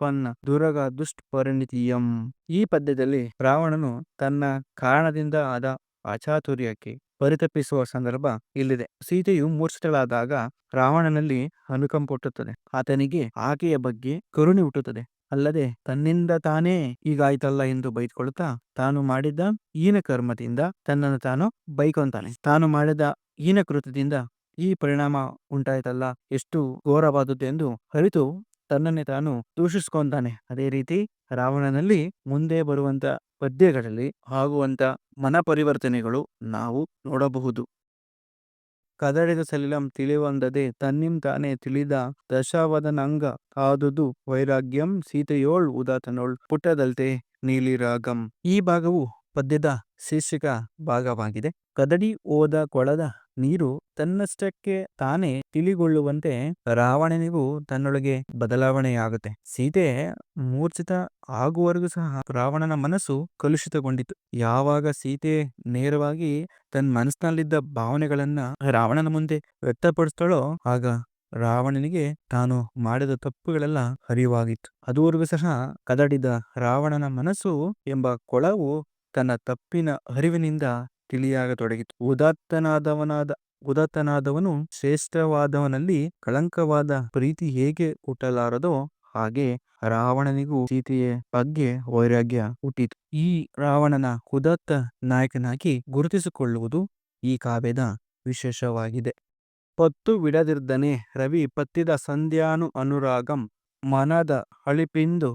ಸಮುತ್ಪನ್ನ ದುರಗ ದುಷ್ಪರಿಣಿತಿಯಂ ಈ ಪದ್ಯದಲ್ಲಿ ರಾವಣನು ತನ್ನ ಕಾರಣದಿಂದ ಆದ ಅಚಾತುರ್ಯಕ್ಕೆ ಪರಿತಪಿಸುವ ಸಂದರ್ಭ ಇಲ್ಲಿದೆ. ಸೀತೆಯು ಮೂರ್ಛಿತಳಾದಾಗ ರಾವಣನಲ್ಲಿ ಅನುಕಂಪ ಹುಟ್ಟುತ್ತದೆ. ಆತನಿಗೆ ಆಕೆಯ ಬಗ್ಗೆ ಕರುಣೆ ಹುಟ್ಟುತ್ತದೆ. ಅಲ್ಲದೆ ತನ್ನಿಂದ ತಾನೇ ಈಗಾಯ್ತಲ್ಲ ಎಂದು ಬೈದ್ಕೊಳ್ತಾ ತಾನು ಮಾಡಿದ ಈನ ಕರ್ಮದಿಂದ ತನ್ನನ್ನು ತಾನು ಬೈಕೊಂತಾನೆ. ತಾನು ಮಾಡಿದ ಈನ ಕೃತ್ಯದಿಂದ ಈ ಪರಿಣಾಮ ಉಂಟಾಯ್ತಲ್ಲ. ಎಷ್ಟು ಘೋರವಾದದ್ದು ಎಂದು ಅರಿತು ತನ್ನನ್ನೇ ತಾನು ದೂಷಿಸ್ಕೊಂತಾನೆ. ಅದೇ ರೀತಿ ರಾವಣನಲ್ಲಿ ಮುಂದೆ ಬರುವಂತ ಪದ್ಯಗಳಲ್ಲಿ ಆಗುವಂತ ಮನ ಪರಿವರ್ತನೆಗಳು ನಾವು ನೋಡಬಹುದು. ಕದಡಿದ ಸಲಿಲಂ ತಿಳಿವಂದದೆ ತನ್ನಿಂ ತಾನೇ ತಿಳಿದ ದಶಾವದನಂಗ ಕಾದುದು ವೈರಾಗ್ಯಂ ಸೀತೆಯೋಳ್ ಉದಾತನೋಳ್ ಪುಟ್ಟದಲ್ತೆ ನೀಲಿರಾಗಂ. ಈ ಭಾಗವು ಪದ್ಯದ ಶೀರ್ಷಿಕ ಭಾಗವಾಗಿದೆ. ಕದಡಿ ಓದ ಕೊಳದ ನೀರು ತನ್ನಷ್ಟಕ್ಕೆ ತಾನೇ ತಿಳಿಗೊಳ್ಳುವಂತೆ ರಾವಣನಿಗೂ ತನ್ನೊಳಗೆ ಬದಲಾವಣೆಯಾಗುತ್ತೆ. ಸೀತೆ ಮೂರ್ಛಿತ ಆಗುವವರೆಗೂ ಸಹ ರಾವಣನ ಮನಸ್ಸು ಕಲುಷಿತಗೊಂಡಿತು. ಯಾವಾಗ ಸೀತೆ ನೇರವಾಗಿ ತನ್ನ ಮನಸ್ಸಿನಲ್ಲಿದ್ದ ಭಾವನೆಗಳನ್ನ ರಾವಣನ ಮುಂದೆ ವ್ಯಕ್ತಪಡಿಸ್ತಾಳೋ ಆಗ ರಾವಣನಿಗೆ ತಾನು ಮಾಡಿದ ತಪ್ಪುಗಳೆಲ್ಲ ಅರಿವಾಗಿತ್ತು. ಅದುವರೆಗೂ ಸಹ ಕದಡಿದ ರಾವಣನ ಮನಸ್ಸು ಎಂಬ ಕೊಳವು ತನ್ನ ತಪ್ಪಿನ ಅರಿವಿನಿಂದ ತಿಳಿಯಾಗತೊಡಗಿತು ಉದಾತ್ತನಾದವನಾದ, ಉದಾತ್ತನಾದವನು ಶ್ರೇಷ್ಠವಾದವನಲ್ಲಿ ಕಳಂಕವಾದ ಪ್ರೀತಿ ಹೇಗೆ ಹುಟ್ಟಲಾರದೋ ಹಾಗೆ ರಾವಣನಿಗೂ ಸೀತೆಯ ಬಗ್ಗೆ ವೈರಾಗ್ಯ ಹುಟ್ಟಿತು. ಈ ರಾವಣನ ಉದಾತ್ತ ನಾಯಕನಾಗಿ ಗುರುತಿಸಿಕೊಳ್ಳುವುದು ಈ ಕಾವ್ಯದ ವಿಶೇಷವಾಗಿದೆ. ಪತ್ತು ಬಿಡದಿರ್ದನೆ ರವಿ ಪತ್ತಿದ ಸಂಧ್ಯಾನು ಅನುರಾಗಂ ಮನದ ಅಳಿಪಿಂದು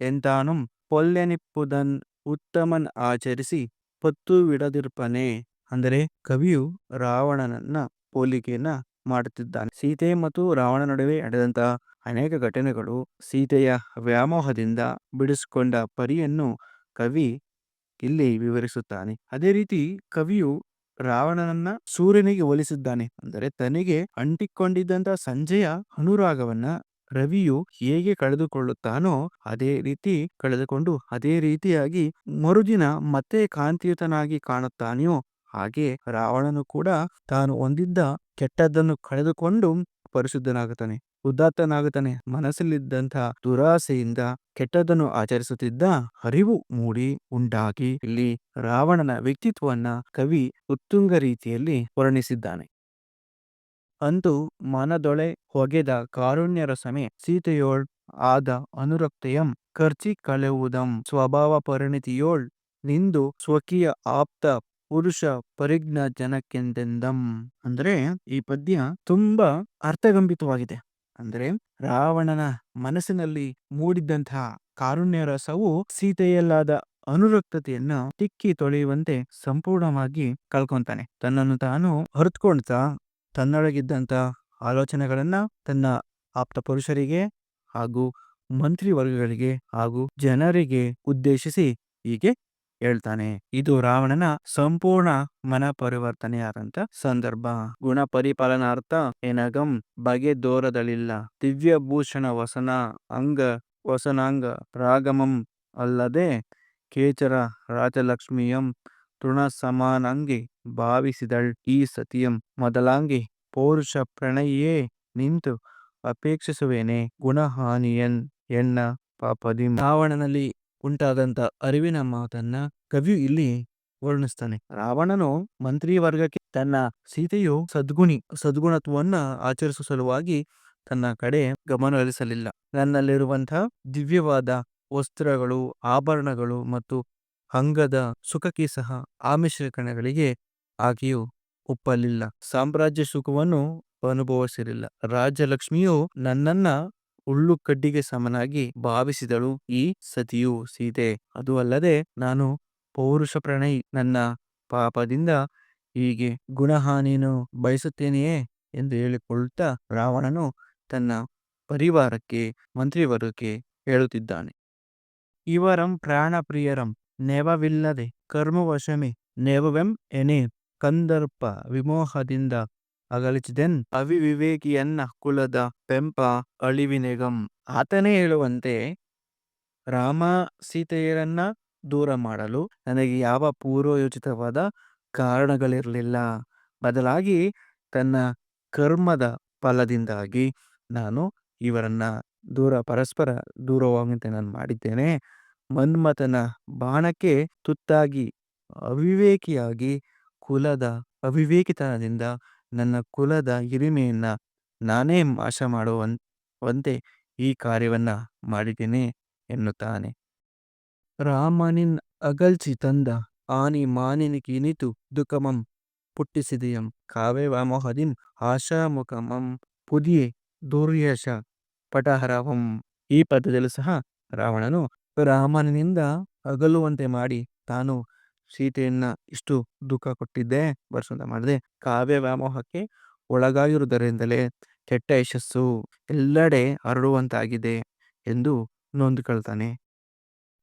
ಎಂತಾನುಂ ಪೊಲ್ಲೆನಿಪ್ಪುದನ್ ಉತ್ತಮನ್ ಆಚರಿಸಿ ಪತ್ತು ಬಿಡದಿರ್ಪನೆ ಅಂದರೆ ಕವಿಯು ರಾವಣನನ್ನ ಹೋಲಿಕೆಯನ್ನ ಮಾಡುತ್ತಿದ್ದಾನೆ. ಸೀತೆ ಮತ್ತು ರಾವಣ ನಡುವೆ ನಡೆದಂತಹ ಅನೇಕ ಘಟನೆಗಳು ಸೀತೆಯ ವ್ಯಾಮೋಹದಿಂದ ಬಿಡಿಸಿಕೊಂಡ ಪರಿಯನ್ನು ಕವಿ ಇಲ್ಲಿ ವಿವರಿಸುತ್ತಾನೆ. ಅದೇ ರೀತಿ ಕವಿಯು ರಾವಣನನ್ನ ಸೂರ್ಯನಿಗೆ ಹೋಲಿಸಿದ್ದಾನೆ. ಅಂದರೆ ತನಗೆ ಅಂಟಿಕೊಂಡಿದ್ದಂತ ಸಂಜೆಯ ಅನುರಾಗವನ್ನ ರವಿಯು ಹೇಗೆ ಕಳೆದುಕೊಳ್ಳುತ್ತಾನೋ ಅದೇ ರೀತಿ ಕಳೆದುಕೊಂಡು ಅದೇ ರೀತಿಯಾಗಿ ಮರುದಿನ ಮತ್ತೆ ಕಾಂತಿಯುತನಾಗಿ ಕಾಣುತ್ತಾನೆಯೋ ಹಾಗೆ ರಾವಣನು ಕೂಡ ತಾನು ಹೊಂದಿದ್ದ ಕೆಟ್ಟದ್ದನ್ನು ಕಳೆದುಕೊಂಡು ಪರಿಶುದ್ಧನಾಗುತ್ತಾನೆ, ಉದಾತ್ತನಾಗುತ್ತಾನೆ ಮನಸ್ಸಲ್ಲಿದ್ದಂಥ ದುರಾಸೆಯಿಂದ ಕೆಟ್ಟದ್ದನ್ನು ಆಚರಿಸುತ್ತಿದ್ದ ಅರಿವು ಮೂಡಿ ಉಂಡಾಗಿ ಇಲ್ಲಿ ರಾವಣನ ವ್ಯಕ್ತಿತ್ವವನ್ನ ಕವಿ ಉತ್ತುಂಗ ರೀತಿಯಲ್ಲಿ ವರ್ಣಿಸಿದ್ದಾನೆ. ಅಂತೂ ಮನದೊಳೆ ಹೊಗೆದ ಕಾರುಣ್ಯರಸಮೆ ಸೀತೆಯೋಳ್ ಆದ ಅನುರಕ್ತೆಯಂ ಖರ್ಚಿ ಕಳೆವುದಂ ಸ್ವಭಾವ ಪರಿಣಿತಿಯೋಳ್ ನಿಂದು ಸ್ವಕೀಯ ಆಪ್ತ ಪುರುಷ ಪರಿಜ್ಞ ಜನಕ್ಕೆಂದೆಂದಂ. ಅಂದ್ರೆ ಈ ಪದ್ಯ ತುಂಬಾ ಅರ್ಥಗಂಭಿತವಾಗಿದೆ. ಅಂದ್ರೆ ರಾವಣನ ಮನಸ್ಸಿನಲ್ಲಿ ಮೂಡಿದ್ದಂತಹ ಕಾರುಣ್ಯ ರಸವು ಸೀತೆಯಲ್ಲಾದ ಅನುರಕ್ತತೆಯನ್ನ ತಿಕ್ಕಿ ತೊಳೆಯುವಂತೆ ಸಂಪೂರ್ಣವಾಗಿ ಕಳ್ಕೊಂತಾನೆ. ತನ್ನನ್ನು ತಾನು ಹೊರತ್ಕೊಳ್ತಾ ತನ್ನೊಳಗಿದ್ದಂತ ಆಲೋಚನೆಗಳನ್ನು ತನ್ನ ಆಪ್ತ ಪುರುಷರಿಗೆ ಹಾಗೂ ಮಂತ್ರಿ ವರ್ಗಗಳಿಗೆ ಹಾಗೂ ಜನರಿಗೆ ಉದ್ದೇಶಿಸಿ ಹೀಗೆ ಹೇಳ್ತಾನೆ. ಇದು ರಾವಣನ ಸಂಪೂರ್ಣ ಮನ ಪರಿವರ್ತನೆಯಾದಂತ ಸಂದರ್ಭ. ಗುಣ ಪರಿಪಾಲನಾರ್ಥ ಏನಗಂ ಬಗೆ ದೋರದಳಿಲ್ಲ ದಿವ್ಯ ಭೂಷಣ ವಸನ ಅಂಗ ವಸನಾಂಗ ರಾಗಮಂ ಅಲ್ಲದೆ ಕೇಚರ ರಾಜಲಕ್ಷ್ಮಿಯಂ ತೃಣ ಸಮಾನಂಗಿ ಭಾವಿಸಿದಳ್ ಈ ಸತಿಯಂ ಮೊದಲಾಂಗೆ ಪೌರುಷ ಪ್ರಣಯಿಯೇ ನಿಂತು ಅಪೇಕ್ಷಿಸುವೇನೆ ಗುಣಹಾನಿಯನ್ ಎಣ್ಣ ಪಾಪದಿ ರಾವಣನಲ್ಲಿ ಉಂಟಾದಂತ ಅರಿವಿನ ಮಾತನ್ನ ಕವಿಯು ಇಲ್ಲಿ ವರ್ಣಿಸ್ತಾನೆ. ರಾವಣನು ಮಂತ್ರಿ ವರ್ಗಕ್ಕೆ ತನ್ನ ಸೀತೆಯು ಸದ್ಗುಣಿ ಸದ್ಗುಣತ್ವವನ್ನ ಆಚರಿಸುವ ಸಲುವಾಗಿ ತನ್ನ ಕಡೆ ಗಮನ ಹರಿಸಲಿಲ್ಲ ನನ್ನಲ್ಲಿರುವಂತಹ ದಿವ್ಯವಾದ ವಸ್ತ್ರಗಳು, ಆಭರಣಗಳು ಮತ್ತು ಅಂಗದ ಸುಖಕ್ಕೆ ಸಹ ಆಮಿಷಕಣಗಳಿಗೆ ಆಕೆಯು ಒಪ್ಪಲಿಲ್ಲ. ಸಾಮ್ರಾಜ್ಯ ಸುಖವನ್ನು ಅನುಭವಿಸಿರಲಿಲ್ಲ. ರಾಜಲಕ್ಷ್ಮಿಯು ನನ್ನನ್ನ ಉಳ್ಳು ಕಡ್ಡಿಗೆ ಸಮನಾಗಿ ಭಾವಿಸಿದಳು ಈ ಸತಿಯು ಸೀತೆ. ಅದು ಅಲ್ಲದೆ ನಾನು ಪೌರುಷ ಪ್ರಣಯಿ ನನ್ನ ಪಾಪದಿಂದ ಹೀಗೆ ಗುಣಹಾನಿಯನ್ನು ಬಯಸುತ್ತೇನೆಯೇ ಎಂದು ಹೇಳಿಕೊಳ್ಳುತ್ತಾ ರಾವಣನು ತನ್ನ ಪರಿವಾರಕ್ಕೆ, ಮಂತ್ರಿವರ್ಗಕ್ಕೆ ಹೇಳುತ್ತಿದ್ದಾನೆ. ಇವರಂ ಪ್ರಾಣಪ್ರಿಯರಂ ನೆವವಿಲ್ಲದೆ ಕರ್ಮವಶಮೆ ನೆವವೆಂ ಎನೆ ಕಂದರ್ಪ ವಿಮೋಹದಿಂದ ಅಗಲಿಸಿದೆನ್ ಅವಿವಿವೇಕಿಯನ್ನ ಕುಲದ ಪೆಂಪ ಅಳಿವಿನೆಗಂ. ಆತನೇ ಹೇಳುವಂತೆ ರಾಮ ಸೀತೆಯರನ್ನ ದೂರ ಮಾಡಲು ನನಗೆ ಯಾವ ಪೂರ್ವಯೋಚಿತವಾದ ಕಾರಣಗಳಿರಲಿಲ್ಲ. ಬದಲಾಗಿ ತನ್ನ ಕರ್ಮದ ಫಲದಿಂದಾಗಿ ನಾನು ಇವರನ್ನ ದೂರ ಪರಸ್ಪರ ದೂರವಾಗುವಂತೆ ನಾನು ಮಾಡಿದ್ದೇನೆ. ಮನ್ಮಥನ ಬಾಣಕ್ಕೆ ತುತ್ತಾಗಿ ಅವಿವೇಕಿಯಾಗಿ ಕುಲದ ಅವಿವೇಕಿತನದಿಂದ ನನ್ನ ಕುಲದ ಹಿರಿಮೆಯನ್ನ ನಾನೇ ನಾಶ ಮಾಡುವಂತೆ ಈ ಕಾರ್ಯವನ್ನ ಮಾಡಿದ್ದೇನೆ ಎನ್ನುತ್ತಾನೆ. ರಾಮನಿನ್ ಅಗಲ್ಚಿ ತಂದ ಆನಿ ಮಾನಿನಿಗಿನಿತು ದುಃಖಮಂ ಪುಟ್ಟಿಸಿದೆಯಂ ಕಾವ್ಯ ವ್ಯಾಮೋಹದಿನ್ ಆಶಾಮುಖಮಂ ಪುದಿಯೇ ದುರ್ಯಶ ಪಟಹರವಂ ಈ ಪದದಲ್ಲೂ ಸಹ ರಾವಣನು ರಾಮನಿಂದ ಅಗಲುವಂತೆ ಮಾಡಿ ತಾನು ಸೀತೆಯನ್ನ ಇಷ್ಟು ದುಃಖ ಕೊಟ್ಟಿದ್ದೆ ಬರ್ಸುವಂತ ಮಾಡಿದೆ. ಕಾವ್ಯ ವ್ಯಾಮೋಹಕ್ಕೆ ಒಳಗಾಗಿರುವುದರಿಂದಲೇ ಕೆಟ್ಟ ಯಶಸ್ಸು ಎಲ್ಲೆಡೆ ಹರಡುವಂತಾಗಿದೆ ಎಂದು ನೊಂದುಕೊಳ್ತಾನೆ.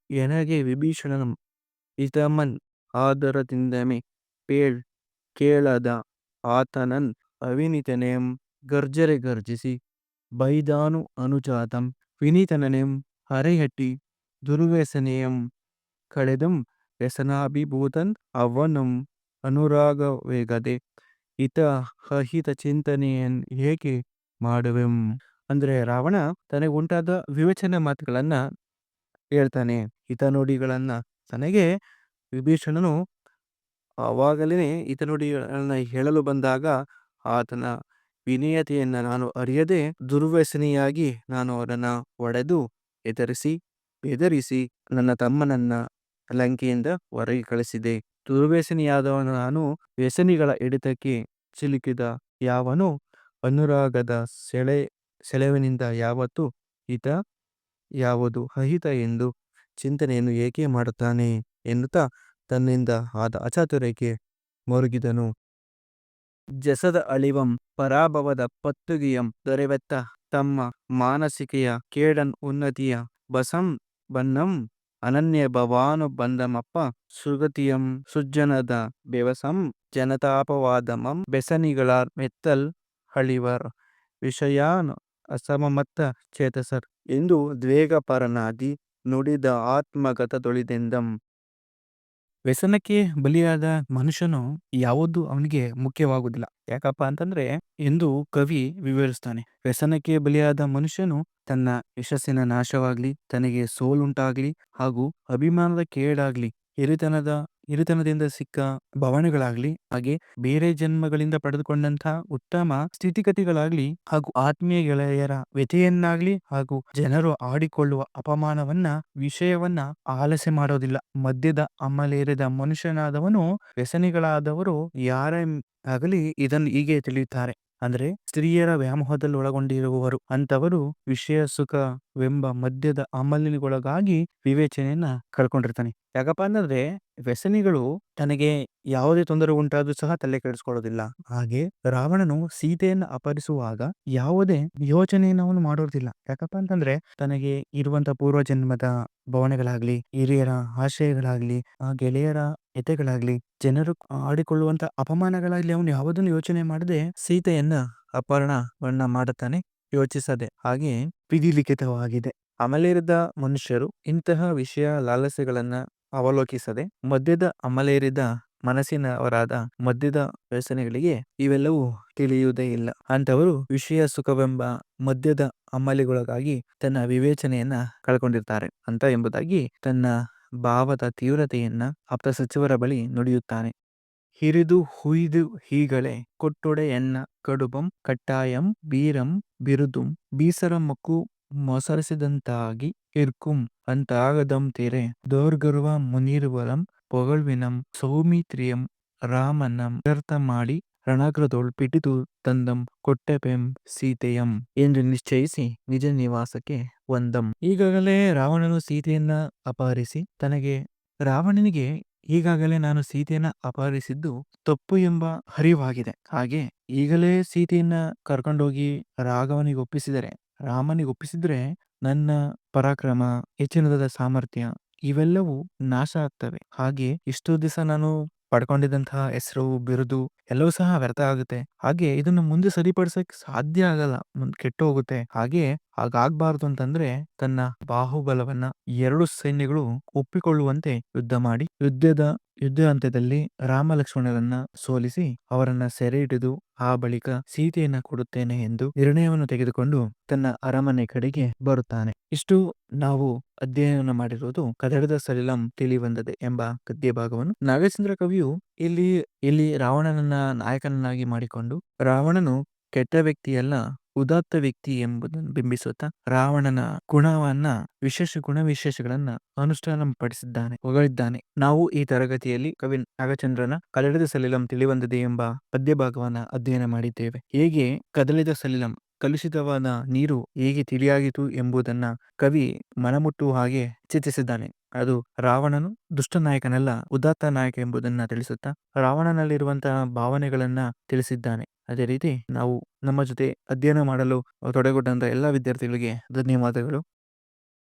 ಎನಗೆ ವಿಭೀಷಣನ ಇತಮನ್ ಆದರದಿಂದಮೆ ಪೇಳ್ ಕೇಳದ ಆತನನ್ ಅವಿನಿತನೆಂ ಗರ್ಜರೆ ಗರ್ಜಿಸಿ ಬೈದಾನು ಅನುಜಾತಂ ವಿನೀತನನೇಂ ಹರೆಯಟ್ಟಿ ದುರ್ವ್ಯಸನೆಯಂ ಕಳೆದಂ ವ್ಯಸನಾಭಿಭೂತನ್ ಅವನಂ ಅನುರಾಗವೇಗದೆ. ಹಿತ ಅಹಿತ ಚಿಂತನೆಯನ್ ಏಕೆ ಮಾಡುವೆಂ? ಅಂದರೆ ರಾವಣ ತನಗೆ ಉಂಟಾದ ವಿವೇಚನೆ ಮಾತುಗಳನ್ನ ಹೇಳ್ತಾನೆ. ಹಿತನುಡಿಗಳನ್ನ ತನಗೆ ವಿಭೀಷಣನು ಆವಾಗಲೇ ಹಿತನುಡಿಗಳನ್ನ ಹೇಳಲು ಬಂದಾಗ ಆತನ ವಿನಯತೆಯನ್ನ ನಾನು ಅರಿಯದೆ ದುರ್ವ್ಯಸನಿಯಾಗಿ ನಾನು ಅವರನ್ನು ಒಡೆದು ಎದರಿಸಿ ಬೆದರಿಸಿ ನನ್ನ ತಮ್ಮನನ್ನ ಲಂಕೆಯಿಂದ ಹೊರಗೆ ಕಳಿಸಿದೆ. ದುರ್ವ್ಯಸನಿಯಾದವನು ನಾನು ವ್ಯಸನಿಗಳ ಹಿಡಿತಕ್ಕೆ ಸಿಲುಕಿದ ಯಾವನು ಅನುರಾಗದ ಸೆಳೆ, ಸೆಳೆವಿನಿಂದ ಯಾವತ್ತು ಹಿತ ಯಾವುದು ಅಹಿತ ಎಂದು ಚಿಂತನೆಯನ್ನು ಏಕೆ ಮಾಡುತ್ತಾನೆ ಎನ್ನುತ್ತಾ ತನ್ನಿಂದ ಆದ ಅಚಾತುರ್ಯಕ್ಕೆ ಮರುಗಿದನು. ಜಸದ ಅಳಿವಂ ಪರಾಭವದ ಪತ್ತುಗಿಯಂ ದೊರೆವೆತ್ತ ತಮ್ಮ ಮಾನಸಿಕೆಯ ಕೇಡನ್ ಉನ್ನತಿಯ ಬಸಂ ಬನ್ನಂ ಅನನ್ಯ ಭವಾನು ಬಂದಮಪ್ಪ ಸುಗತಿಯಂ ಸುಜ್ಜನದ ಬೆವಸಂ ಜನತಾಪವಾದಮಂ ಬೆಸನಿಗಳ ಮೆತ್ತಲ್ ಹಳಿವರ್ ವಿಷಯಾನ್ ಅಸಮಮತ್ತ ಚೇತಸರ್. ಎಂದು ದ್ವೇಗಪರನಾದಿ ನುಡಿದ ಆತ್ಮಗತದೊಳಿದೆಂದಂ ವ್ಯಸನಕ್ಕೆ ಬಲಿಯಾದ ಮನುಷ್ಯನು ಯಾವುದು ಅವನಿಗೆ ಮುಖ್ಯವಾಗುವುದಿಲ್ಲ. ಯಾಕಪ್ಪ ಅಂತಂದ್ರೆ, ಎಂದು ಕವಿ ವಿವರಿಸ್ತಾನೆ. ವ್ಯಸನಕ್ಕೆ ಬಲಿಯಾದ ಮನುಷ್ಯನು ತನ್ನ ಯಶಸ್ಸಿನ ನಾಶವಾಗ್ಲಿ, ತನಗೆ ಸೋಲುಂಟಾಗ್ಲಿ ಹಾಗೂ ಅಭಿಮಾನದ ಕೇಡಾಗ್ಲಿ, ಹಿರಿತನದ ಹಿರಿತನದಿಂದ ಸಿಕ್ಕ ಭವನಗಳಾಗ್ಲಿ, ಹಾಗೆ ಬೇರೆ ಜನ್ಮಗಳಿಂದ ಪಡೆದುಕೊಂಡಂತಹ ಉತ್ತಮ ಸ್ಥಿತಿಗತಿಗಳಾಗ್ಲಿ, ಹಾಗೂ ಆತ್ಮೀಯ ಗೆಳೆಯರ ವ್ಯಥೆಯನ್ನಾಗ್ಲಿ, ಹಾಗೂ ಜನರು ಆಡಿಕೊಳ್ಳುವ ಅಪಮಾನವನ್ನ, ವಿಷಯವನ್ನ ಆಲಸೆ ಮಾಡೋದಿಲ್ಲ. ಮದ್ಯದ ಅಮಲೇರಿದ ಮನುಷ್ಯನಾದವನು ವ್ಯಸನಿಗಳಾದವರು ಯಾರೇ ಆಗಲಿ ಇದನ್ನು ಹೀಗೆ ತಿಳಿಯುತ್ತಾರೆ. ಅಂದ್ರೆ ಸ್ತ್ರೀಯರ ವ್ಯಾಮೋಹದಲ್ಲಿ ಒಳಗೊಂಡಿರುವವರು ಅಂತವರು ವಿಷಯ ಸುಖವೆಂಬ ಮದ್ಯದ ಅಮಲಿನಗೊಳಗಾಗಿ ವಿವೇಚನೆಯನ್ನ ಕಳ್ಕೊಂಡಿರ್ತಾನೆ. ಯಾಕಪ್ಪ ಅಂದ್ರೆ ವ್ಯಸನಿಗಳು ತನಗೆ ಯಾವುದೇ ತೊಂದರೆ ಉಂಟಾದ್ರೂ ಸಹ ತಲೆ ಕೆಡಿಸ್ಕೊಳ್ಳೋದಿಲ್ಲ. ಹಾಗೆ ರಾವಣನು ಸೀತೆಯನ್ನು ಅಪಹರಿಸುವಾಗ ಯಾವುದೇ ಯೋಚನೆಯನ್ನು ಅವನು ಮಾಡೋದಿಲ್ಲ. ಯಾಕಪ್ಪ ಅಂತಂದ್ರೆ ತನಗೆ ಇರುವಂತ ಪೂರ್ವ ಜನ್ಮದ ಭವನಗಳಾಗ್ಲಿ ಹಿರಿಯರ ಆಶಯಗಳಾಗ್ಲಿ ಆ ಗೆಳೆಯರ ಎತೆಗಳಾಗ್ಲಿ ಜನರು ಆಡಿಕೊಳ್ಳುವಂತ ಅಪಮಾನಗಳಾಗ್ಲಿ ಅವನು ಯಾವುದನ್ನು ಯೋಚನೆ ಮಾಡದೆ ಸೀತೆಯನ್ನ, ಅಪಹರಣವನ್ನ ಮಾಡುತ್ತಾನೆ, ಯೋಚಿಸದೆ ಹಾಗೆ ವಿಧಿಲಿಖಿತವಾಗಿದೆ. ಅಮಲೇರಿದ ಮನುಷ್ಯರು ಇಂತಹ ವಿಷಯ ಲಾಲಸೆಗಳನ್ನ ಅವಲೋಕಿಸದೆ, ಮದ್ಯದ ಅಮಲೇರಿದ ಮನಸ್ಸಿನವರಾದ ಮದ್ಯದ ವ್ಯಸನಿಗಳಿಗೆ ಇವೆಲ್ಲವೂ ತಿಳಿಯುವುದೇ ಇಲ್ಲ ಅಂತವರು ವಿಷಯ ಸುಖವೆಂಬ ಮದ್ಯದ ಅಮಲಿಗೊಳಗಾಗಿ ತನ್ನ ವಿವೇಚನೆಯನ್ನ ಕಳ್ಕೊಂಡಿರ್ತಾರೆ ಅಂತ ಎಂಬುದಾಗಿ ತನ್ನ ಭಾವದ ತೀವ್ರತೆಯನ್ನ ಆಪ್ತ ಸಚಿವರ ಬಳಿ ನುಡಿಯುತ್ತಾನೆ. ಹಿರಿದು ಹುಯ್ದು ಹೀಗಳೆ ಕೊಟ್ಟೊಡೆಯನ್ನ ಕಡುಬಂ, ಕಟ್ಟಾಯಂ, ಬೀರಂ, ಬಿರುದುಂ, ಬೀಸರ ಮಕ್ಕು ಮೊಸರಿಸಿದಂತಾಗಿ ಇರ್ಕುಂ, ಅಂತಾಗದಂ ತೆರೆ, ದೋರ್ಗರುವ ಮುನಿರುವಲಂ, ಪೊಗಳ್ವಿನಂ, ಸೌಮಿತ್ರಿಯಂ, ರಾಮನಂ, ವ್ಯರ್ಥ ಮಾಡಿ ರಣಾಗ್ರದೊಳ್ ಪಿಟಿದು ತಂದಂ ಕೊಟ್ಟೆಪೆಂ ಸೀತೆಯಂ ಎಂದು ನಿಶ್ಚಯಿಸಿ ನಿಜ ನಿವಾಸಕ್ಕೆ ಒಂದಂ ಈಗಾಗಲೇ ರಾವಣನು ಸೀತೆಯನ್ನ ಅಪಹರಿಸಿ ತನಗೆ ರಾವಣನಿಗೆ ಈಗಾಗಲೇ ನಾನು ಸೀತೆಯನ್ನ ಅಪಹರಿಸಿದ್ದು ತಪ್ಪು ಎಂಬ ಹರಿವಾಗಿದೆ ಹಾಗೆ ಈಗಲೇ ಸೀತೆಯನ್ನ ಕರ್ಕೊಂಡೋಗಿ ರಾಘವನಿಗೆ ಒಪ್ಪಿಸಿದರೆ, ರಾಮನಿಗೆ ಒಪ್ಪಿಸಿದ್ರೆ ನನ್ನ ಪರಾಕ್ರಮ ಹೆಚ್ಚಿನದಾದ ಸಾಮರ್ಥ್ಯ ಇವೆಲ್ಲವೂ ನಾಶ ಆಗ್ತವೆ. ಹಾಗೆ ಇಷ್ಟು ದಿವಸ ನಾನು ಪಡ್ಕೊಂಡಿದ್ದಂತಹ ಹೆಸರು, ಬಿರುದು ಎಲ್ಲವೂ ಸಹ ವ್ಯರ್ಥ ಆಗುತ್ತೆ. ಹಾಗೆ ಇದನ್ನು ಮುಂದೆ ಸರಿಪಡಿಸಕ್ ಸಾಧ್ಯ ಆಗಲ್ಲ. ಕೆಟ್ಟು ಹೋಗುತ್ತೆ ಹಾಗೆ ಹಾಗಾಗ್ಬಾರ್ದು ಅಂತಂದ್ರೆ ತನ್ನ ಬಾಹುಬಲವನ್ನ ಎರಡು ಸೈನ್ಯಗಳು ಒಪ್ಪಿಕೊಳ್ಳುವಂತೆ ಯುದ್ಧ ಮಾಡಿ ಯುದ್ಧದ ಯುದ್ಧ ಅಂತ್ಯದಲ್ಲಿ ರಾಮ ಲಕ್ಷ್ಮಣರನ್ನ ಸೋಲಿಸಿ ಅವರನ್ನ ಸೆರೆ ಹಿಡಿದು ಆ ಬಳಿಕ ಸೀತೆಯನ್ನ ಕೊಡುತ್ತೇನೆ ಎಂದು ನಿರ್ಣಯವನ್ನು ತೆಗೆದುಕೊಂಡು ತನ್ನ ಅರಮನೆ ಕಡೆಗೆ ಬರುತ್ತಾನೆ. ಇಷ್ಟು ನಾವು ಅಧ್ಯಯನ ಮಾಡಿರುವುದು ಕದಡದ ಸಲಿಲಂ ತಿಳಿ ಬಂದದೆ ಎಂಬ ಗದ್ಯ ಭಾಗವನ್ನು. ನಾಗಚಂದ್ರ ಕವಿಯು ಇಲ್ಲಿ ಇಲ್ಲಿ ರಾವಣನನ್ನ ನಾಯಕನನ್ನಾಗಿ ಮಾಡಿಕೊಂಡು ರಾವಣನು ಕೆಟ್ಟ ವ್ಯಕ್ತಿಯಲ್ಲ ಉದಾತ್ತ ವ್ಯಕ್ತಿ ಎಂಬುದನ್ನು ಬಿಂಬಿಸುತ್ತ ರಾವಣನ ಗುಣವನ್ನ, ವಿಶೇಷ ಗುಣ ವಿಶೇಷಗಳನ್ನ ಅನುಷ್ಠಾನ ಪಡಿಸಿದ್ದಾನೆ ಹೊಗಳಿದ್ದಾನೆ. ನಾವು ಈ ತರಗತಿಯಲ್ಲಿ ಕವಿ ನಾಗಚಂದ್ರನ ಕದಳಿದ ಸಲಿಲಂ ತಿಳಿವಂದಿದೆ ಎಂಬ ಪದ್ಯ ಭಾಗವನ್ನ ಅಧ್ಯಯನ ಮಾಡಿದ್ದೇವೆ. ಹೇಗೆ ಕದಲಿದ ಸಲಿಲಂ, ಕಲುಷಿತವಾದ ನೀರು ಹೇಗೆ ತಿಳಿಯಾಗಿತು ಎಂಬುದನ್ನ ಕವಿ ಮನಮುಟ್ಟುವ ಹಾಗೆ ಚಿತ್ರಿಸಿದ್ದಾನೆ. ಅದು ರಾವಣನು ದುಷ್ಟ ನಾಯಕನಲ್ಲ, ಉದಾತ್ತ ನಾಯಕ ಎಂಬುದನ್ನ ತಿಳಿಸುತ್ತಾ ರಾವಣನಲ್ಲಿರುವಂತಹ ಭಾವನೆಗಳನ್ನ ತಿಳಿಸಿದ್ದಾನೆ. ಅದೇ ರೀತಿ ನಾವು ನಮ್ಮ ಜೊತೆ ಅಧ್ಯಯನ ಮಾಡಲು ತೊಡಗೊಂಡಂತ ಎಲ್ಲ ವಿದ್ಯಾರ್ಥಿಗಳಿಗೆ ಧನ್ಯವಾದಗಳು.